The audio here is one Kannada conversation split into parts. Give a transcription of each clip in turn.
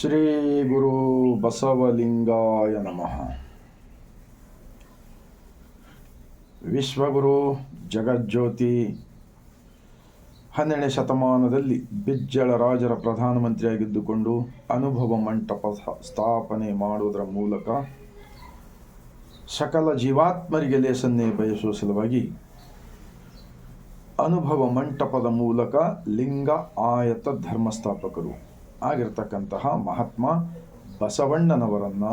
ಶ್ರೀ ಗುರು ಬಸವಲಿಂಗಾಯ ನಮಃ. ವಿಶ್ವಗುರು ಜಗಜ್ಯೋತಿ, ಹನ್ನೆರಡನೇ ಶತಮಾನದಲ್ಲಿ ಬಿಜ್ಜಳ ರಾಜರ ಪ್ರಧಾನಮಂತ್ರಿಯಾಗಿದ್ದುಕೊಂಡು ಅನುಭವ ಮಂಟಪ ಸ್ಥಾಪನೆ ಮಾಡುವುದರ ಮೂಲಕ ಸಕಲ ಜೀವಾತ್ಮರಿಗೆ ಲೇಸನ್ನೇ ಬಯಸುವ ಸಲುವಾಗಿ ಅನುಭವ ಮಂಟಪದ ಮೂಲಕ ಲಿಂಗ ಆಯತ ಧರ್ಮಸ್ಥಾಪಕರು ಆಗಿರ್ತಕ್ಕಂತಹ ಮಹಾತ್ಮ ಬಸವಣ್ಣನವರನ್ನು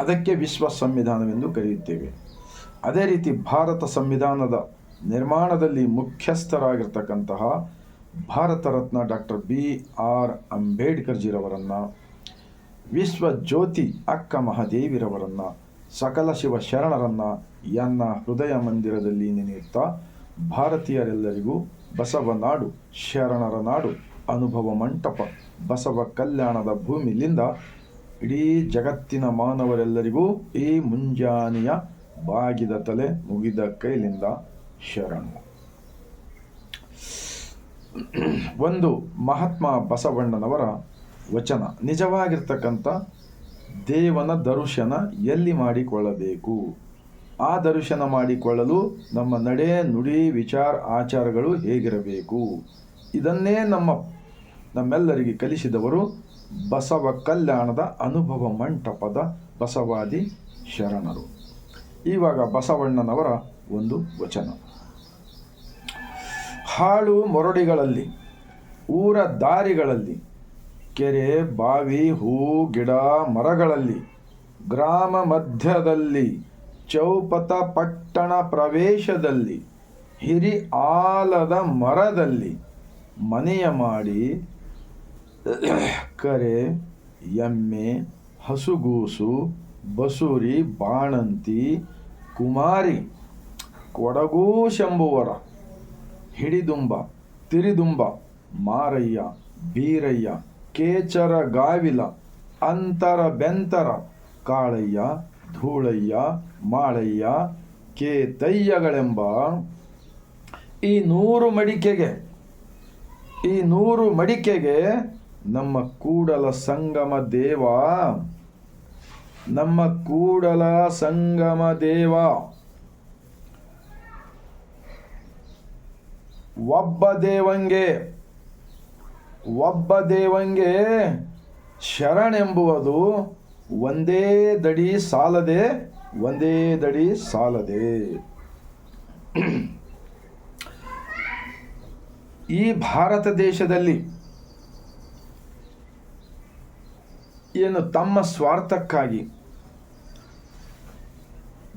ಅದಕ್ಕೆ ವಿಶ್ವ ಸಂವಿಧಾನವೆಂದು ಕರೆಯುತ್ತೇವೆ. ಅದೇ ರೀತಿ ಭಾರತ ಸಂವಿಧಾನದ ನಿರ್ಮಾಣದಲ್ಲಿ ಮುಖ್ಯಸ್ಥರಾಗಿರ್ತಕ್ಕಂತಹ Bharat Ratna doctor B R ಅಂಬೇಡ್ಕರ್ಜಿರವರನ್ನು, ವಿಶ್ವ ಜ್ಯೋತಿ ಅಕ್ಕ ಮಹಾದೇವಿರವರನ್ನು, ಸಕಲ ಶಿವ ಶರಣರನ್ನು ಎನ್ನ ಹೃದಯ ಮಂದಿರದಲ್ಲಿ ನೆನೆಯುತ್ತಾ ಭಾರತೀಯರೆಲ್ಲರಿಗೂ ಬಸವ ನಾಡು, ಶರಣರ ನಾಡು ಅನುಭವ ಮಂಟಪ ಬಸವ ಕಲ್ಯಾಣದ ಭೂಮಿಲಿಂದ ಇಡೀ ಜಗತ್ತಿನ ಮಾನವರೆಲ್ಲರಿಗೂ ಈ ಮುಂಜಾನೆಯ ಬಾಗಿದ ತಲೆ ಮುಗಿದ ಕೈಲಿಂದ ಶರಣು. ಒಂದು ಮಹಾತ್ಮ ಬಸವಣ್ಣನವರ ವಚನ ನಿಜವಾಗಿರ್ತಕ್ಕಂಥ ದೇವನ ದರ್ಶನ ಎಲ್ಲಿ ಮಾಡಿಕೊಳ್ಳಬೇಕು? ಆ ದರ್ಶನ ಮಾಡಿಕೊಳ್ಳಲು ನಮ್ಮ ನಡೆ ನುಡಿ ವಿಚಾರ ಆಚಾರಗಳು ಹೇಗಿರಬೇಕು? ಇದನ್ನೇ ನಮ್ಮ ನಮ್ಮೆಲ್ಲರಿಗೆ ಕಲಿಸಿದವರು ಬಸವ ಕಲ್ಯಾಣದ ಅನುಭವ ಮಂಟಪದ ಬಸವಾದಿ ಶರಣರು. ಇವಾಗ ಬಸವಣ್ಣನವರ ಒಂದು ವಚನ. ಹಾಳು ಮೊರಡಿಗಳಲ್ಲಿ, ಊರ ದಾರಿಗಳಲ್ಲಿ, ಕೆರೆ, ಬಾವಿ, ಹೂ, ಗಿಡ, ಮರಗಳಲ್ಲಿ, ಗ್ರಾಮ ಮಧ್ಯದಲ್ಲಿ ಚೌಪತ ಪಟ್ಟಣ ಪ್ರವೇಶದಲ್ಲಿ, ಹಿರಿ ಆಲದ ಮರದಲ್ಲಿ ಮನೆಯ ಮಾಡಿ ಕರೆ, ಎಮ್ಮೆ, ಹಸುಗೂಸು, ಬಸೂರಿ, ಬಾಣಂತಿ, ಕುಮಾರಿ ಕೊಡಗೂ ಶಂಭುವರ ಹಿಡಿದುಂಬ, ತಿರಿದುಂಬ, ಮಾರಯ್ಯ, ಬೀರಯ್ಯ ಕೇಚರ ಗಾವಿಲ ಅಂತರ ಬೆಂತರ ಕಾಳಯ್ಯ, ಧೂಳಯ್ಯ, ಮಾಳಯ್ಯ, ಕೇತಯ್ಯಗಳೆಂಬ ಈ ನೂರು ಮಡಿಕೆಗೆ, ಈ ನೂರು ಮಡಿಕೆಗೆ ನಮ್ಮ ಕೂಡಲ ಸಂಗಮ ದೇವ. ನಮ್ಮ ಕೂಡಲ ಸಂಗಮ ದೇವ. ಒಬ್ಬ ದೇವಂಗೆ ಒಬ್ಬ ದೇವಂಗೆ ಶರಣೆಂಬುವುದು ಒಂದೇ ದಡಿ ಸಾಲದೆ, ಒಂದೇ ದಡಿ ಸಾಲದೆ. ಈ ಭಾರತ ದೇಶದಲ್ಲಿ ಏನು ತಮ್ಮ ಸ್ವಾರ್ಥಕ್ಕಾಗಿ.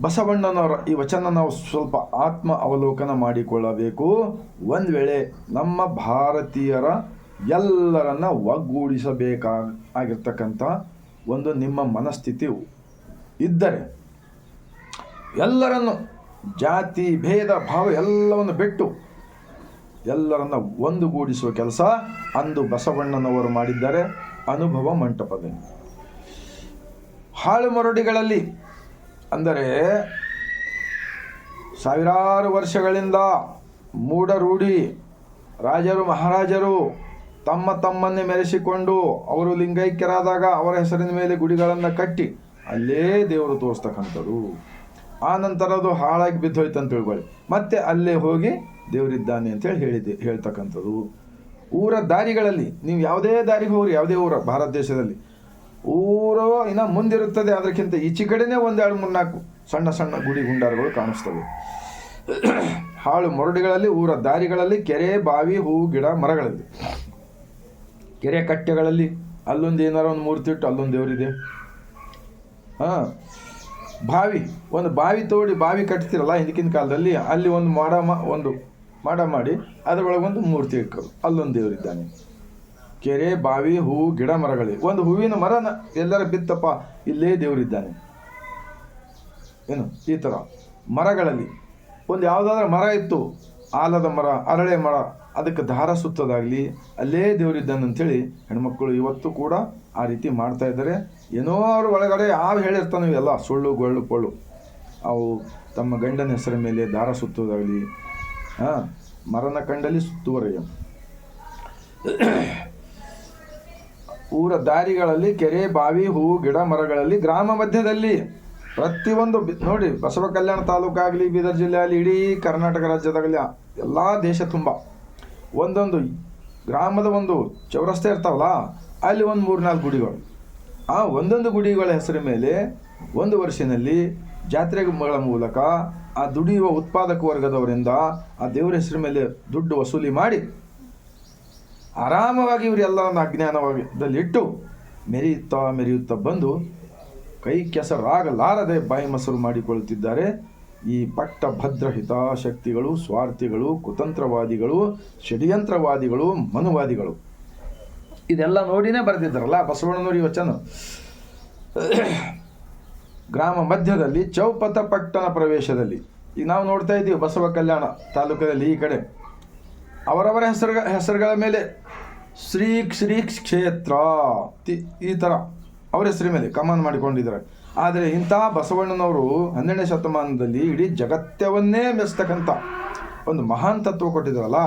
ಬಸವಣ್ಣನವರ ಈ ವಚನ ನಾವು ಸ್ವಲ್ಪ ಆತ್ಮ ಅವಲೋಕನ ಮಾಡಿಕೊಳ್ಳಬೇಕು. ಒಂದು ವೇಳೆ ನಮ್ಮ ಭಾರತೀಯರ ಎಲ್ಲರನ್ನ ಒಗ್ಗೂಡಿಸಬೇಕಾಗಿರ್ತಕ್ಕಂಥ ಒಂದು ನಿಮ್ಮ ಮನಸ್ಥಿತಿ ಇದ್ದರೆ, ಎಲ್ಲರನ್ನು ಜಾತಿ, ಭೇದ, ಭಾವ ಎಲ್ಲವನ್ನು ಬಿಟ್ಟು ಎಲ್ಲರನ್ನ ಒಂದುಗೂಡಿಸುವ ಕೆಲಸ ಅಂದು ಬಸವಣ್ಣನವರು ಮಾಡಿದ್ದಾರೆ. ಅನುಭವ ಮಂಟಪದಲ್ಲಿ. ಹಾಳು ಮರಡಿಗಳಲ್ಲಿ ಅಂದರೆ ಸಾವಿರಾರು ವರ್ಷಗಳಿಂದ ಮೂಢರೂಢಿ ರಾಜರು, ಮಹಾರಾಜರು ತಮ್ಮ ತಮ್ಮನ್ನೇ ಮೆರೆಸಿಕೊಂಡು ಅವರು ಲಿಂಗೈಕ್ಯರಾದಾಗ ಅವರ ಹೆಸರಿನ ಮೇಲೆ ಗುಡಿಗಳನ್ನು ಕಟ್ಟಿ ಅಲ್ಲೇ ದೇವರು ತೋರಿಸ್ತಕ್ಕಂಥದ್ದು. ಆ ನಂತರ ಅದು ಹಾಳಾಗಿ ಬಿದ್ದೋಯ್ತು ಅಂತ ತಿಳ್ಕೊಳ್ಳಿ. ಮತ್ತೆ ಅಲ್ಲೇ ಹೋಗಿ ದೇವರಿದ್ದಾನೆ ಅಂತೇಳಿ ಹೇಳಿದೆ ಹೇಳ್ತಕ್ಕಂಥದ್ದು. ಊರ ದಾರಿಗಳಲ್ಲಿ, ನೀವು ಯಾವುದೇ ದಾರಿಗೆ ಹೋಗ್ರಿ, ಯಾವುದೇ ಊರ, ಭಾರತ ದೇಶದಲ್ಲಿ. ಊರು ಇನ್ನು ಮುಂದಿರುತ್ತದೆ, ಅದಕ್ಕಿಂತ ಈಚೆ ಕಡೆನೇ ಒಂದೆರಡು ಮೂರ್ನಾಲ್ಕು ಸಣ್ಣ ಸಣ್ಣ ಗುಡಿ ಗುಂಡಾರಗಳು ಕಾಣಿಸ್ತವೆ. ಹಾಳು ಮರಡಿಗಳಲ್ಲಿ, ಊರ ದಾರಿಗಳಲ್ಲಿ ಕೆರೆ, ಬಾವಿ, ಹೂ, ಗಿಡ ಮರಗಳಲ್ಲಿ ಕೆರೆ ಕಟ್ಟೆಗಳಲ್ಲಿ ಅಲ್ಲೊಂದು ಏನಾರ ಒಂದು ಮೂರ್ತಿ ಇಟ್ಟು ಅಲ್ಲೊಂದು ದೇವರಿದೆ. ಹಾಂ, ಬಾವಿ, ಒಂದು ಬಾವಿ ತೋಡಿ ಬಾವಿ ಕಟ್ತಿರಲ್ಲ ಹಿಂದಿನ ಕಾಲದಲ್ಲಿ, ಅಲ್ಲಿ ಒಂದು ಮಾಡ ಒಂದು ಮಾಡ ಮಾಡಿ ಅದರೊಳಗೆ ಒಂದು ಮೂರ್ತಿ ಇಟ್ಕೋದು ಅಲ್ಲೊಂದು ದೇವರಿದ್ದಾನೆ ಕೆರೆ, ಬಾವಿ, ಹೂ, ಗಿಡ ಮರಗಳಿವೆ. ಒಂದು ಹೂವಿನ ಮರನ ಎಲ್ಲರ ಬಿತ್ತಪ್ಪ, ಇಲ್ಲೇ ದೇವರಿದ್ದಾನೆ ಏನು? ಈ ಥರ ಮರಗಳಲ್ಲಿ ಒಂದು ಯಾವುದಾದ್ರೂ ಮರ ಇತ್ತು. ಆಲದ ಮರ, ಅರಳೆ ಮರ, ಅದಕ್ಕೆ ದಾರ ಸುತ್ತೋದಾಗಲಿ, ಅಲ್ಲೇ ದೇವರಿದ್ದಾನೆ ಅಂಥೇಳಿ ಹೆಣ್ಮಕ್ಳು ಇವತ್ತು ಕೂಡ ಆ ರೀತಿ ಮಾಡ್ತಾ ಇದ್ದಾರೆ. ಏನೋ ಅವ್ರ ಒಳಗಡೆ ಯಾವ ಹೇಳಿರ್ತಾನೆ ಎಲ್ಲ ಸುಳ್ಳು, ಗೊಳ್ಳು, ಪೊಳ್ಳು. ಅವು ತಮ್ಮ ಗಂಡನ ಹೆಸರ ಮೇಲೆ ದಾರ ಸುತ್ತೋದಾಗಲಿ ಹಾಂ ಮರನ ಕಂಡಲ್ಲಿ ಸುತ್ತುವರೆಯ. ಊರ ದಾರಿಗಳಲ್ಲಿ ಕೆರೆ, ಬಾವಿ, ಹೂ, ಗಿಡ ಮರಗಳಲ್ಲಿ ಗ್ರಾಮ ಮಧ್ಯದಲ್ಲಿ ಪ್ರತಿಯೊಂದು ನೋಡಿ, ಬಸವ ಕಲ್ಯಾಣ ತಾಲೂಕಾಗಲಿ, ಬೀದರ್ ಜಿಲ್ಲೆ ಆಗಲಿ ಇಡೀ ಕರ್ನಾಟಕ ರಾಜ್ಯದಾಗಲಿ ಎಲ್ಲ ದೇಶ ತುಂಬ. ಒಂದೊಂದು ಗ್ರಾಮದ ಒಂದು ಚೌರಸ್ತೆ ಇರ್ತಾವಲ್ಲ, ಅಲ್ಲಿ ಒಂದು ಮೂರು ನಾಲ್ಕು ಗುಡಿಗಳು. ಆ ಒಂದೊಂದು ಗುಡಿಗಳ ಹೆಸರ ಮೇಲೆ ಒಂದು ವರ್ಷದಲ್ಲಿ ಜಾತ್ರೆಗಳ ಮೂಲಕ ಆ ದುಡಿಯುವ ಉತ್ಪಾದಕ ವರ್ಗದವರಿಂದ ಆ ದೇವರ ಹೆಸರ ಮೇಲೆ ದುಡ್ಡು ವಸೂಲಿ ಮಾಡಿ ಆರಾಮವಾಗಿ ಇವರೆಲ್ಲವನ್ನು ಅಜ್ಞಾನವಾಗಿದ್ದಲ್ಲಿಟ್ಟು ಮೆರೆಯುತ್ತಾ ಮೆರೆಯುತ್ತಾ ಬಂದು ಕೈ ಕೆಸರಾಗಲಾರದೆ ಬಾಯಿ ಮೊಸರು ಮಾಡಿಕೊಳ್ಳುತ್ತಿದ್ದಾರೆ. ಈ ಪಟ್ಟ ಭದ್ರ ಹಿತಾಶಕ್ತಿಗಳು ಸ್ವಾರ್ಥಿಗಳು, ಕುತಂತ್ರವಾದಿಗಳು, ಷಡ್ಯಂತ್ರವಾದಿಗಳು, ಮನುವಾದಿಗಳು. ಇದೆಲ್ಲ ನೋಡಿನೇ ಬರೆದಿದ್ದಾರಲ್ಲ ಬಸವಣ್ಣನವರು ಇವಚನ ವಚನ. ಗ್ರಾಮ ಮಧ್ಯದಲ್ಲಿ ಚೌಪತ ಪಟ್ಟಣ ಪ್ರವೇಶದಲ್ಲಿ. ಈಗ ನಾವು ನೋಡ್ತಾ ಇದ್ದೀವಿ ಬಸವ ಕಲ್ಯಾಣ ತಾಲೂಕಿನಲ್ಲಿ ಈ ಕಡೆ. ಅವರವರ ಹೆಸರು ಹೆಸರುಗಳ ಮೇಲೆ ಶ್ರೀ ಶ್ರೀ ಕ್ಷೇತ್ರ. ಈ ಥರ ಅವರ ಹೆಸರ ಮೇಲೆ ಕಮಾನ್ ಮಾಡಿಕೊಂಡಿದ್ದಾರೆ. ಆದರೆ ಇಂತಹ ಬಸವಣ್ಣನವರು ಹನ್ನೆರಡನೇ ಶತಮಾನದಲ್ಲಿ ಇಡೀ ಜಗತ್ತವನ್ನೇ ಮೆಸ್ತಕ್ಕಂಥ ಒಂದು ಮಹಾನ್ ತತ್ವ ಕೊಟ್ಟಿದ್ರಲ್ಲ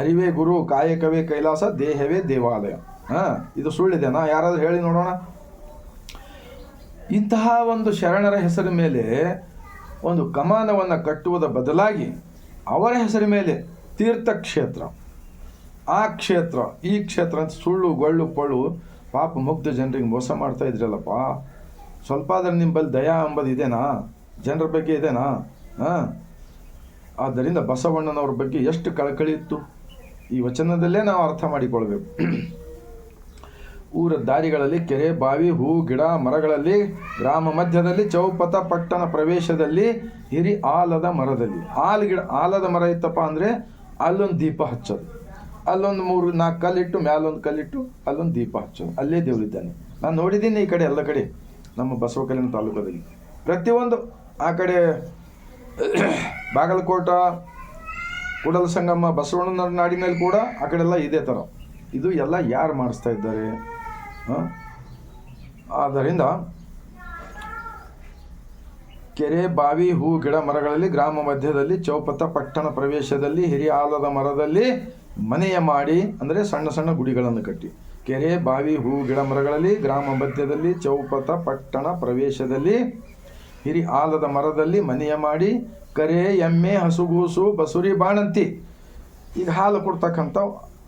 ಅರಿವೇ ಗುರು, ಕಾಯಕವೇ ಕೈಲಾಸ, ದೇಹವೇ ದೇವಾಲಯ. ಹಾಂ, ಇದು ಸುಳ್ಳಿದೆನಾ? ಯಾರಾದರೂ ಹೇಳಿ ನೋಡೋಣ. ಇಂತಹ ಒಂದು ಶರಣರ ಹೆಸರ ಮೇಲೆ ಒಂದು ಕಮಾನವನ್ನು ಕಟ್ಟುವುದ ಬದಲಾಗಿ ಅವರ ಹೆಸರ ಮೇಲೆ ತೀರ್ಥಕ್ಷೇತ್ರ, ಆ ಕ್ಷೇತ್ರ, ಈ ಕ್ಷೇತ್ರ ಅಂತ ಸುಳ್ಳು, ಗೊಳ್ಳು, ಪೊಳ್ಳು, ಪಾಪ ಮುಗ್ಧ ಜನರಿಗೆ ಮೋಸ ಮಾಡ್ತಾ ಇದ್ರಲ್ಲಪ್ಪ. ಸ್ವಲ್ಪ ಆದರೆ ನಿಂಬಲ್ಲಿ ದಯಾ ಅಂಬದು ಇದೆನಾ? ಜನರ ಬಗ್ಗೆ ಇದೆನಾ? ಹಾಂ? ಆದ್ದರಿಂದ ಬಸವಣ್ಣನವ್ರ ಬಗ್ಗೆ ಎಷ್ಟು ಕಳಕಳಿ ಇತ್ತು? ಈ ವಚನದಲ್ಲೇ ನಾವು ಅರ್ಥ ಮಾಡಿಕೊಳ್ಬೇಕು. ಊರ ದಾರಿಗಳಲ್ಲಿ ಕೆರೆ, ಬಾವಿ, ಹೂ, ಗಿಡ, ಮರಗಳಲ್ಲಿ, ಗ್ರಾಮ ಮಧ್ಯದಲ್ಲಿ ಚೌಪತ ಪಟ್ಟಣ ಪ್ರವೇಶದಲ್ಲಿ, ಹಿರಿ ಆಲದ ಮರದಲ್ಲಿ. ಆಲ ಗಿಡ, ಆಲದ ಮರ ಇತ್ತಪ್ಪ ಅಂದರೆ ಅಲ್ಲೊಂದು ದೀಪ ಹಚ್ಚೋದು. ಅಲ್ಲೊಂದು ಮೂರು ನಾಲ್ಕು ಕಲ್ಲಿಟ್ಟು, ಮ್ಯಾಲೊಂದು ಕಲ್ಲಿಟ್ಟು ಅಲ್ಲೊಂದು ದೀಪ ಹಚ್ಚೋದು. ಅಲ್ಲೇ ದೇವರಿದ್ದಾನೆ ನಾನು ನೋಡಿದ್ದೀನಿ ಈ ಕಡೆ, ಎಲ್ಲ ಕಡೆ, ನಮ್ಮ ಬಸವಕಲ್ಯಾಣ ತಾಲೂಕದಲ್ಲಿ ಪ್ರತಿಯೊಂದು ಆ ಕಡೆ ಬಾಗಲಕೋಟ, ಕೂಡಲ ಸಂಗಮ ಬಸವಣ್ಣನ ನಾಡಿನಲ್ಲಿ ಕೂಡ ಆ ಕಡೆ ಎಲ್ಲ ಇದೇ ಥರ. ಇದು ಎಲ್ಲ ಯಾರು ಮಾಡಿಸ್ತಾ ಇದ್ದಾರೆ? ಆದ್ದರಿಂದ ಕೆರೆ, ಬಾವಿ, ಹೂ, ಗಿಡ ಮರಗಳಲ್ಲಿ, ಗ್ರಾಮ ಮಧ್ಯದಲ್ಲಿ ಚೌಪತ ಪಟ್ಟಣ ಪ್ರವೇಶದಲ್ಲಿ, ಹಿರಿಯ ಆಲದ ಮರದಲ್ಲಿ ಮನೆಯ ಮಾಡಿ, ಅಂದರೆ ಸಣ್ಣ ಸಣ್ಣ ಗುಡಿಗಳನ್ನು ಕಟ್ಟಿ. ಕೆರೆ, ಬಾವಿ, ಹೂ, ಗಿಡ ಮರಗಳಲ್ಲಿ, ಗ್ರಾಮ ಮಧ್ಯದಲ್ಲಿ ಚೌಪತ ಪಟ್ಟಣ ಪ್ರವೇಶದಲ್ಲಿ, ಹಿರಿ ಆಲದ ಮರದಲ್ಲಿ ಮನೆಯ ಮಾಡಿ, ಕರೆ, ಎಮ್ಮೆ, ಹಸುಗೂಸು, ಬಸುರಿ, ಬಾಣಂತಿ, ಈಗ ಹಾಲು ಕೊಡ್ತಕ್ಕಂಥ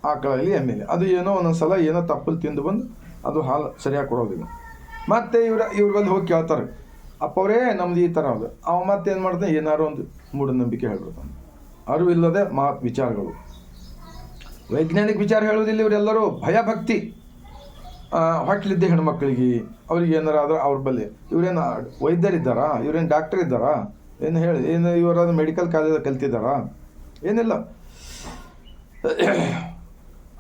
ಆಕಳಲ್ಲಿ ಎಮ್ಮೆಲೆ. ಅದು ಏನೋ ಒಂದೊಂದು ಸಲ ಏನೋ ತಪ್ಪಲ್ಲಿ ತಿಂದು ಬಂದು ಅದು ಹಾಲು ಸರಿಯಾಗಿ ಕೊಡೋದಿಲ್ಲ. ಮತ್ತೆ ಇವ್ರ ಇವ್ರ ಬಂದು ಹೋಗಿ ಕೇಳ್ತಾರೆ. ಅಪ್ಪವರೇ ನಮ್ದು ಈ ಥರ ಅದು. ಅವ ಮತ್ತೆ ಏನು ಮಾಡ್ತಾನೆ? ಏನಾರು ಒಂದು ಮೂಢನಂಬಿಕೆ ಹೇಳ್ಬಿಡ್ತಾನೆ. ಅರಿವಿಲ್ಲದೆ ಮಾತು ವಿಚಾರಗಳು. ವೈಜ್ಞಾನಿಕ ವಿಚಾರ ಹೇಳೋದಿಲ್ಲ ಇವರೆಲ್ಲರೂ. ಭಯಭಕ್ತಿ ಹೊಟ್ಲಿದ್ದ ಹೆಣ್ಮಕ್ಳಿಗೆ. ಅವ್ರಿಗೆ ಏನಾರ ಆದ್ರೆ ಅವ್ರ ಬಲ್ಲಿ ಇವ್ರೇನು ವೈದ್ಯರಿದ್ದಾರಾ? ಇವ್ರೇನು ಡಾಕ್ಟರ್ ಇದ್ದಾರಾ? ಏನು ಹೇಳಿ, ಏನು ಇವರಾದ ಮೆಡಿಕಲ್ ಕಾಲೇಜಲ್ಲಿ ಕಲ್ತಿದ್ದಾರಾ? ಏನಿಲ್ಲ.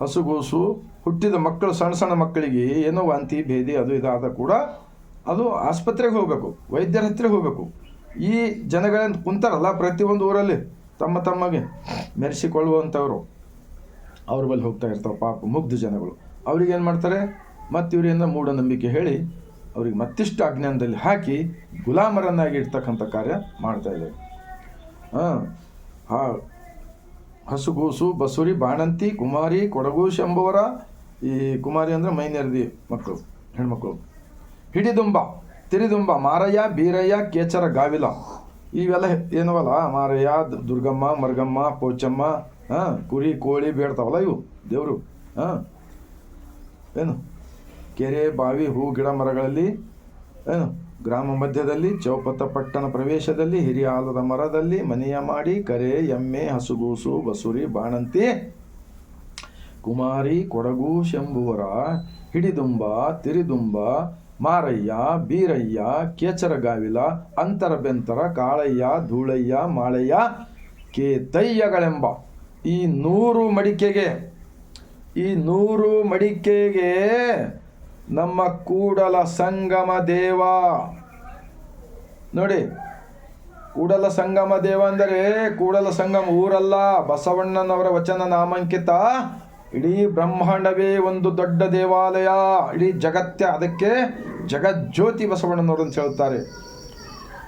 ಹಸುಗೂಸು ಹುಟ್ಟಿದ ಮಕ್ಕಳು, ಸಣ್ಣ ಸಣ್ಣ ಮಕ್ಕಳಿಗೆ ಏನೋ ವಾಂತಿ, ಭೇದಿ ಅದು ಇದಾದ ಕೂಡ ಅದು ಆಸ್ಪತ್ರೆಗೆ ಹೋಗಬೇಕು, ವೈದ್ಯರ ಹತ್ತಿರ ಹೋಗಬೇಕು. ಈ ಜನಗಳೇನು ಕುಂತಾರಲ್ಲ ಪ್ರತಿಯೊಂದು ಊರಲ್ಲಿ, ತಮ್ಮ ತಮ್ಮಗೆ ಮೆರೆಸಿಕೊಳ್ಳುವಂಥವ್ರು. ಅವ್ರ ಬಳಿ ಹೋಗ್ತಾ ಇರ್ತಾವೆ ಪಾಪ ಮುಗ್ಧ ಜನಗಳು. ಅವ್ರಿಗೆ ಏನು ಮಾಡ್ತಾರೆ? ಮತ್ತು ಇವರಿಂದ ಮೂಢನಂಬಿಕೆ ಹೇಳಿ ಅವ್ರಿಗೆ ಮತ್ತಿಷ್ಟು ಅಜ್ಞಾನದಲ್ಲಿ ಹಾಕಿ ಗುಲಾಮರನ್ನಾಗಿ ಇಡ್ತಕ್ಕಂಥ ಕಾರ್ಯ ಮಾಡ್ತಾ ಇದ್ದಾರೆ. ಹಾ ಹಸುಗೂಸು ಬಸುರಿ, ಬಾಣಂತಿ, ಕುಮಾರಿ, ಕೊಡಗು, ಶಂಭುವರ, ಈ ಕುಮಾರಿ ಅಂದರೆ ಮೈನೆರದಿ ಮಕ್ಕಳು, ಹೆಣ್ಮಕ್ಳು. ಹಿಡಿದುಂಬ, ತಿರಿದುಂಬ, ಮಾರಯ್ಯ, ಬೀರಯ್ಯ, ಕೇಚರ, ಗಾವಿಲ. ಇವೆಲ್ಲ ಏನವಲ್ಲ, ಮಾರಯ್ಯ ದುರ್ಗಮ್ಮ, ಮರ್ಗಮ್ಮ, ಪೋಚಮ್ಮ, ಹಾಂ, ಕುರಿ, ಕೋಳಿ ಬೇಡ್ತಾವಲ್ಲ ಇವು, ದೇವರು, ಹಾಂ. ಏನು? ಕೆರೆ, ಬಾವಿ, ಹೂ, ಗಿಡ ಮರಗಳಲ್ಲಿ, ಏನು? ಗ್ರಾಮ ಮಧ್ಯದಲ್ಲಿ ಚೌಪತ ಪಟ್ಟಣ ಪ್ರವೇಶದಲ್ಲಿ, ಹಿರಿಯ ಆಲದ ಮರದಲ್ಲಿ ಮನೆಯ ಮಾಡಿ ಕರೆ, ಎಮ್ಮೆ, ಹಸುಗೂಸು, ಬಸುರಿ, ಬಾಣಂತಿ, ಕುಮಾರಿ, ಕೊಡಗು, ಶಂಭುವರ, ಹಿಡಿದುಂಬ, ತಿರಿದುಂಬ, ಮಾರಯ್ಯ, ಬೀರಯ್ಯ, ಕೇಚರಗಾವಿಲ ಅಂತರ ಬೆಂತರ ಕಾಳಯ್ಯ, ಧೂಳಯ್ಯ, ಮಾಳಯ್ಯ, ಕೇತಯ್ಯಗಳೆಂಬ ಈ ನೂರು ಮಡಿಕೆಗೆ, ಈ ನೂರು ಮಡಿಕೆಗೆ ನಮ್ಮ ಕೂಡಲ ಸಂಗಮ ದೇವ. ನೋಡಿ, ಕೂಡಲ ಸಂಗಮ ದೇವ ಅಂದರೆ ಕೂಡಲ ಸಂಗಮ ಊರಲ್ಲ, ಬಸವಣ್ಣನವರ ವಚನ ನಾಮಾಂಕಿತ. ಇಡೀ ಬ್ರಹ್ಮಾಂಡವೇ ಒಂದು ದೊಡ್ಡ ದೇವಾಲಯ, ಇಡೀ ಜಗತ್ಯ ಅದಕ್ಕೆ ಜಗಜ್ಯೋತಿ ಬಸವಣ್ಣನವರು ಅಂತ ಹೇಳ್ತಾರೆ.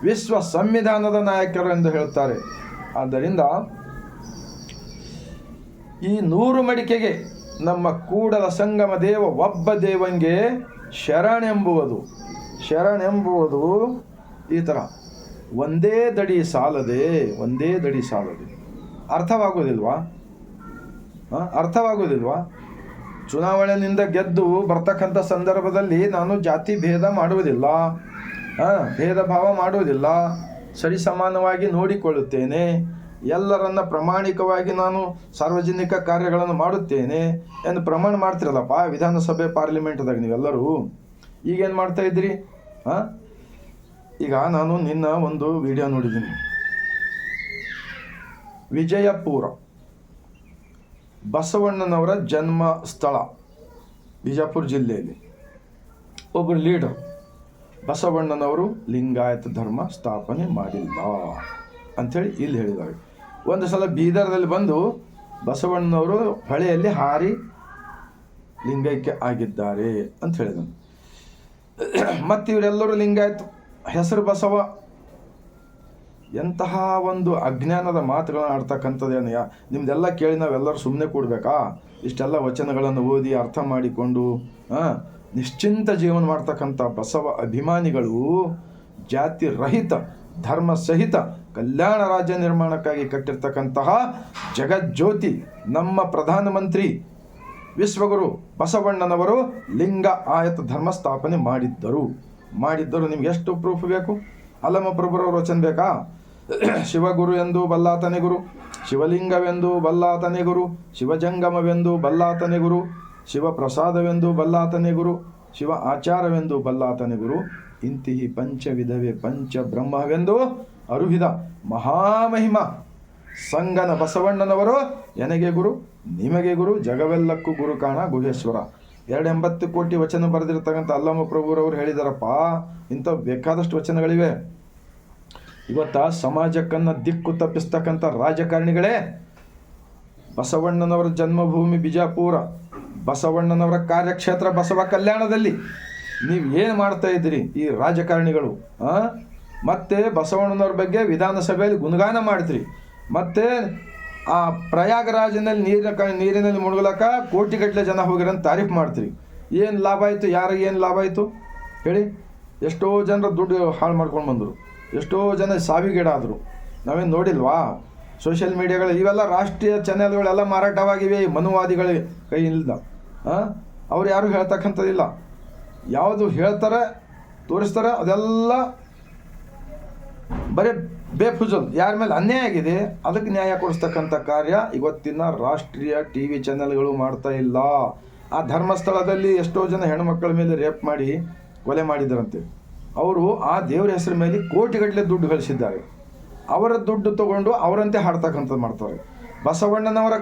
ವಿಶ್ವ ಸಂವಿಧಾನದ ನಾಯಕರು ಎಂದು ಹೇಳ್ತಾರೆ. ಆದ್ದರಿಂದ ಈ ನೂರು ಮಡಿಕೆಗೆ ನಮ್ಮ ಕೂಡಲ ಸಂಗಮ ದೇವ ಒಬ್ಬ ದೇವಂಗೆ ಶರಣೆಂಬುವುದು ಶರಣೆಂಬುವುದು ಈ ಥರ ಒಂದೇ ದಡಿ ಸಾಲದೆ, ಒಂದೇ ದಡಿ ಸಾಲದೆ. ಅರ್ಥವಾಗೋದಿಲ್ವಾ ಅರ್ಥವಾಗೋದಿಲ್ವಾ ಚುನಾವಣೆಯಿಂದ ಗೆದ್ದು ಬರ್ತಕ್ಕಂಥ ಸಂದರ್ಭದಲ್ಲಿ ನಾನು ಜಾತಿ ಭೇದ ಮಾಡುವುದಿಲ್ಲ. ಭೇದ ಭಾವ ಮಾಡುವುದಿಲ್ಲ. ಸರಿ ಸಮಾನವಾಗಿ ನೋಡಿಕೊಳ್ಳುತ್ತೇನೆ. ಎಲ್ಲರನ್ನ ಪ್ರಾಮಾಣಿಕವಾಗಿ ನಾನು ಸಾರ್ವಜನಿಕ ಕಾರ್ಯಗಳನ್ನು ಮಾಡುತ್ತೇನೆ ಎಂದು ಪ್ರಮಾಣ ಮಾಡ್ತಿರಲ್ಲಪ್ಪ, ವಿಧಾನಸಭೆ ಪಾರ್ಲಿಮೆಂಟ್ದಾಗ ನೀವೆಲ್ಲರೂ? ಈಗೇನು ಮಾಡ್ತಾ ಇದ್ದೀರಿ? ಹಾಂ? ಈಗ ನಾನು ನಿನ್ನ ಒಂದು ವಿಡಿಯೋ ನೋಡಿದ್ದೀನಿ. ವಿಜಯಪುರ, ಬಸವಣ್ಣನವರ ಜನ್ಮ ಸ್ಥಳ ಬಿಜಾಪುರ ಜಿಲ್ಲೆಯಲ್ಲಿ. ಒಬ್ಬರು ಲೀಡರ್, ಬಸವಣ್ಣನವರು ಲಿಂಗಾಯತ ಧರ್ಮ ಸ್ಥಾಪನೆ ಮಾಡಿಲ್ಲ, ಅಂಥೇಳಿ ಇಲ್ಲಿ ಹೇಳಿದ್ದಾರೆ. ಒಂದು ಸಲ ಬೀದರ್ದಲ್ಲಿ ಬಂದು ಬಸವಣ್ಣನವರು ಹೊಳೆಯಲ್ಲಿ ಹಾರಿ ಲಿಂಗೈಕ್ಯ ಆಗಿದ್ದಾರೆ ಅಂತ ಹೇಳಿದನು. ಮತ್ತು ಇವರೆಲ್ಲರೂ ಲಿಂಗಾಯತ್ ಹೆಸರು ಬಸವ. ಎಂತಹ ಒಂದು ಅಜ್ಞಾನದ ಮಾತುಗಳನ್ನ ಆಡ್ತಕ್ಕಂಥದ್ದೇನು? ಯಾ, ನಿಮ್ದೆಲ್ಲ ಕೇಳಿ ನಾವೆಲ್ಲರೂ ಸುಮ್ಮನೆ ಕೂಡಬೇಕಾ? ಇಷ್ಟೆಲ್ಲ ವಚನಗಳನ್ನು ಓದಿ ಅರ್ಥ ಮಾಡಿಕೊಂಡು ನಿಶ್ಚಿಂತ ಜೀವನ ಮಾಡ್ತಕ್ಕಂಥ ಬಸವ ಅಭಿಮಾನಿಗಳು ಜಾತಿ ರಹಿತ, ಧರ್ಮ ಸಹಿತ ಕಲ್ಯಾಣ ರಾಜ್ಯ ನಿರ್ಮಾಣಕ್ಕಾಗಿ ಕಟ್ಟಿರ್ತಕ್ಕಂತಹ ಜಗಜ್ಯೋತಿ, ನಮ್ಮ ಪ್ರಧಾನಮಂತ್ರಿ ವಿಶ್ವಗುರು ಬಸವಣ್ಣನವರು ಲಿಂಗ ಆಯತ ಧರ್ಮ ಸ್ಥಾಪನೆ ಮಾಡಿದ್ದರು. ಮಾಡಿದ್ದರು, ನಿಮ್ಗೆ ಎಷ್ಟು ಪ್ರೂಫ್ ಬೇಕು? ಅಲಮ ಪ್ರಭುರ ವಚನ ಬೇಕಾ? ಶಿವಗುರು ಎಂದು ಬಲ್ಲಾತನೆ ಗುರು, ಶಿವಲಿಂಗವೆಂದು ಬಲ್ಲಾತನೆ ಗುರು, ಶಿವಜಂಗಮವೆಂದು ಬಲ್ಲಾತನೆ ಗುರು, ಶಿವಪ್ರಸಾದವೆಂದು ಬಲ್ಲಾತನೆ ಗುರು, ಶಿವ ಆಚಾರವೆಂದು ಬಲ್ಲಾತನೆ ಗುರು, ಇಂತಿಹಿ ಪಂಚವಿಧವೇ ಪಂಚ ಬ್ರಹ್ಮವೆಂದು ಅರುಹಿದ ಮಹಾಮಹಿಮ. ಸಂಗನ ಬಸವಣ್ಣನವರು, ಎನಗೆ ಗುರು, ನಿಮಗೆ ಗುರು, ಜಗವೆಲ್ಲಕ್ಕೂ ಗುರು ಕಾಣ ಗುಹೇಶ್ವರ. ಎರಡು ಎಂಬತ್ತು ಕೋಟಿ ವಚನ ಬರೆದಿರ್ತಕ್ಕಂಥ ಅಲ್ಲಮ್ಮ ಪ್ರಭುರವರು ಹೇಳಿದಾರಪ್ಪ, ಇಂಥ ಬೇಕಾದಷ್ಟು ವಚನಗಳಿವೆ. ಇವತ್ತ ಸಮಾಜಕ್ಕನ್ನು ದಿಕ್ಕು ತಪ್ಪಿಸ್ತಕ್ಕಂಥ ರಾಜಕಾರಣಿಗಳೇ, ಬಸವಣ್ಣನವರ ಜನ್ಮಭೂಮಿ ಬಿಜಾಪುರ, ಬಸವಣ್ಣನವರ ಕಾರ್ಯಕ್ಷೇತ್ರ ಬಸವ ಕಲ್ಯಾಣದಲ್ಲಿ. ನೀವು ಏನು ಮಾಡ್ತಾ ಇದ್ದೀರಿ ಈ ರಾಜಕಾರಣಿಗಳು? ಮತ್ತೆ ಬಸವಣ್ಣನವ್ರ ಬಗ್ಗೆ ವಿಧಾನಸಭೆಯಲ್ಲಿ ಗುಣಗಾನ ಮಾಡಿದ್ರಿ. ಮತ್ತೆ ಆ ಪ್ರಯಾಗರಾಜನಲ್ಲಿ ನೀರಿನ ಕ, ನೀರಿನಲ್ಲಿ ಮುಳುಗಲಕ್ಕ ಕೋಟಿಗಟ್ಟಲೆ ಜನ ಹೋಗಿರಂತ ತಾರೀಫ್ ಮಾಡ್ತೀರಿ. ಏನು ಲಾಭ ಆಯಿತು? ಯಾರಿಗೆ ಏನು ಲಾಭ ಆಯಿತು? ಹೇಳಿ. ಎಷ್ಟೋ ಜನರ ದುಡ್ಡು ಹಾಳು ಮಾಡ್ಕೊಂಡು ಬಂದರು. ಎಷ್ಟೋ ಜನ ಸಾವಿಗೀಡಾದರು. ನಾವೇನು ನೋಡಿಲ್ವಾ? ಸೋಷಿಯಲ್ ಮೀಡಿಯಾಗಳು ಇವೆಲ್ಲ ರಾಷ್ಟ್ರೀಯ ಚಾನೆಲ್ಗಳೆಲ್ಲ ಮಾರಾಟವಾಗಿವೆ. ಮನುವಾದಿಗಳ ಕೈಯಿಂದ ಅವ್ರು ಯಾರು ಹೇಳ್ತಕ್ಕಂಥದ್ದಿಲ್ಲ. ಯಾವುದು ಹೇಳ್ತಾರೆ, ತೋರಿಸ್ತಾರೆ ಅದೆಲ್ಲ ಬರೀ ಬೇಫುಜಲ್, ಯಾರ ಮೇಲೆ ಅನ್ಯಾಯ ಆಗಿದೆ, ಅದಕ್ಕೆ ನ್ಯಾಯ ಕೊಡಿಸ್ತಕ್ಕಂಥ ಕಾರ್ಯ ಇವತ್ತಿನ ರಾಷ್ಟ್ರೀಯ ಟಿ ವಿ ಚಾನೆಲ್ಗಳು ಮಾಡ್ತಾ ಇಲ್ಲ. ಆ ಧರ್ಮಸ್ಥಳದಲ್ಲಿ ಎಷ್ಟೋ ಜನ ಹೆಣ್ಮಕ್ಳ ಮೇಲೆ ರೇಪ್ ಮಾಡಿ ಕೊಲೆ ಮಾಡಿದರಂತೆ. ಅವರು ಆ ದೇವರ ಹೆಸರ ಮೇಲೆ ಕೋಟಿಗಟ್ಟಲೆ ದುಡ್ಡು ಗಳಿಸಿದ್ದಾರೆ. ಅವರ ದುಡ್ಡು ತಗೊಂಡು ಅವರಂತೆ ಹಾಡ್ತಕ್ಕಂಥದ್ದು ಮಾಡ್ತಾರೆ. ಬಸವಣ್ಣನವರ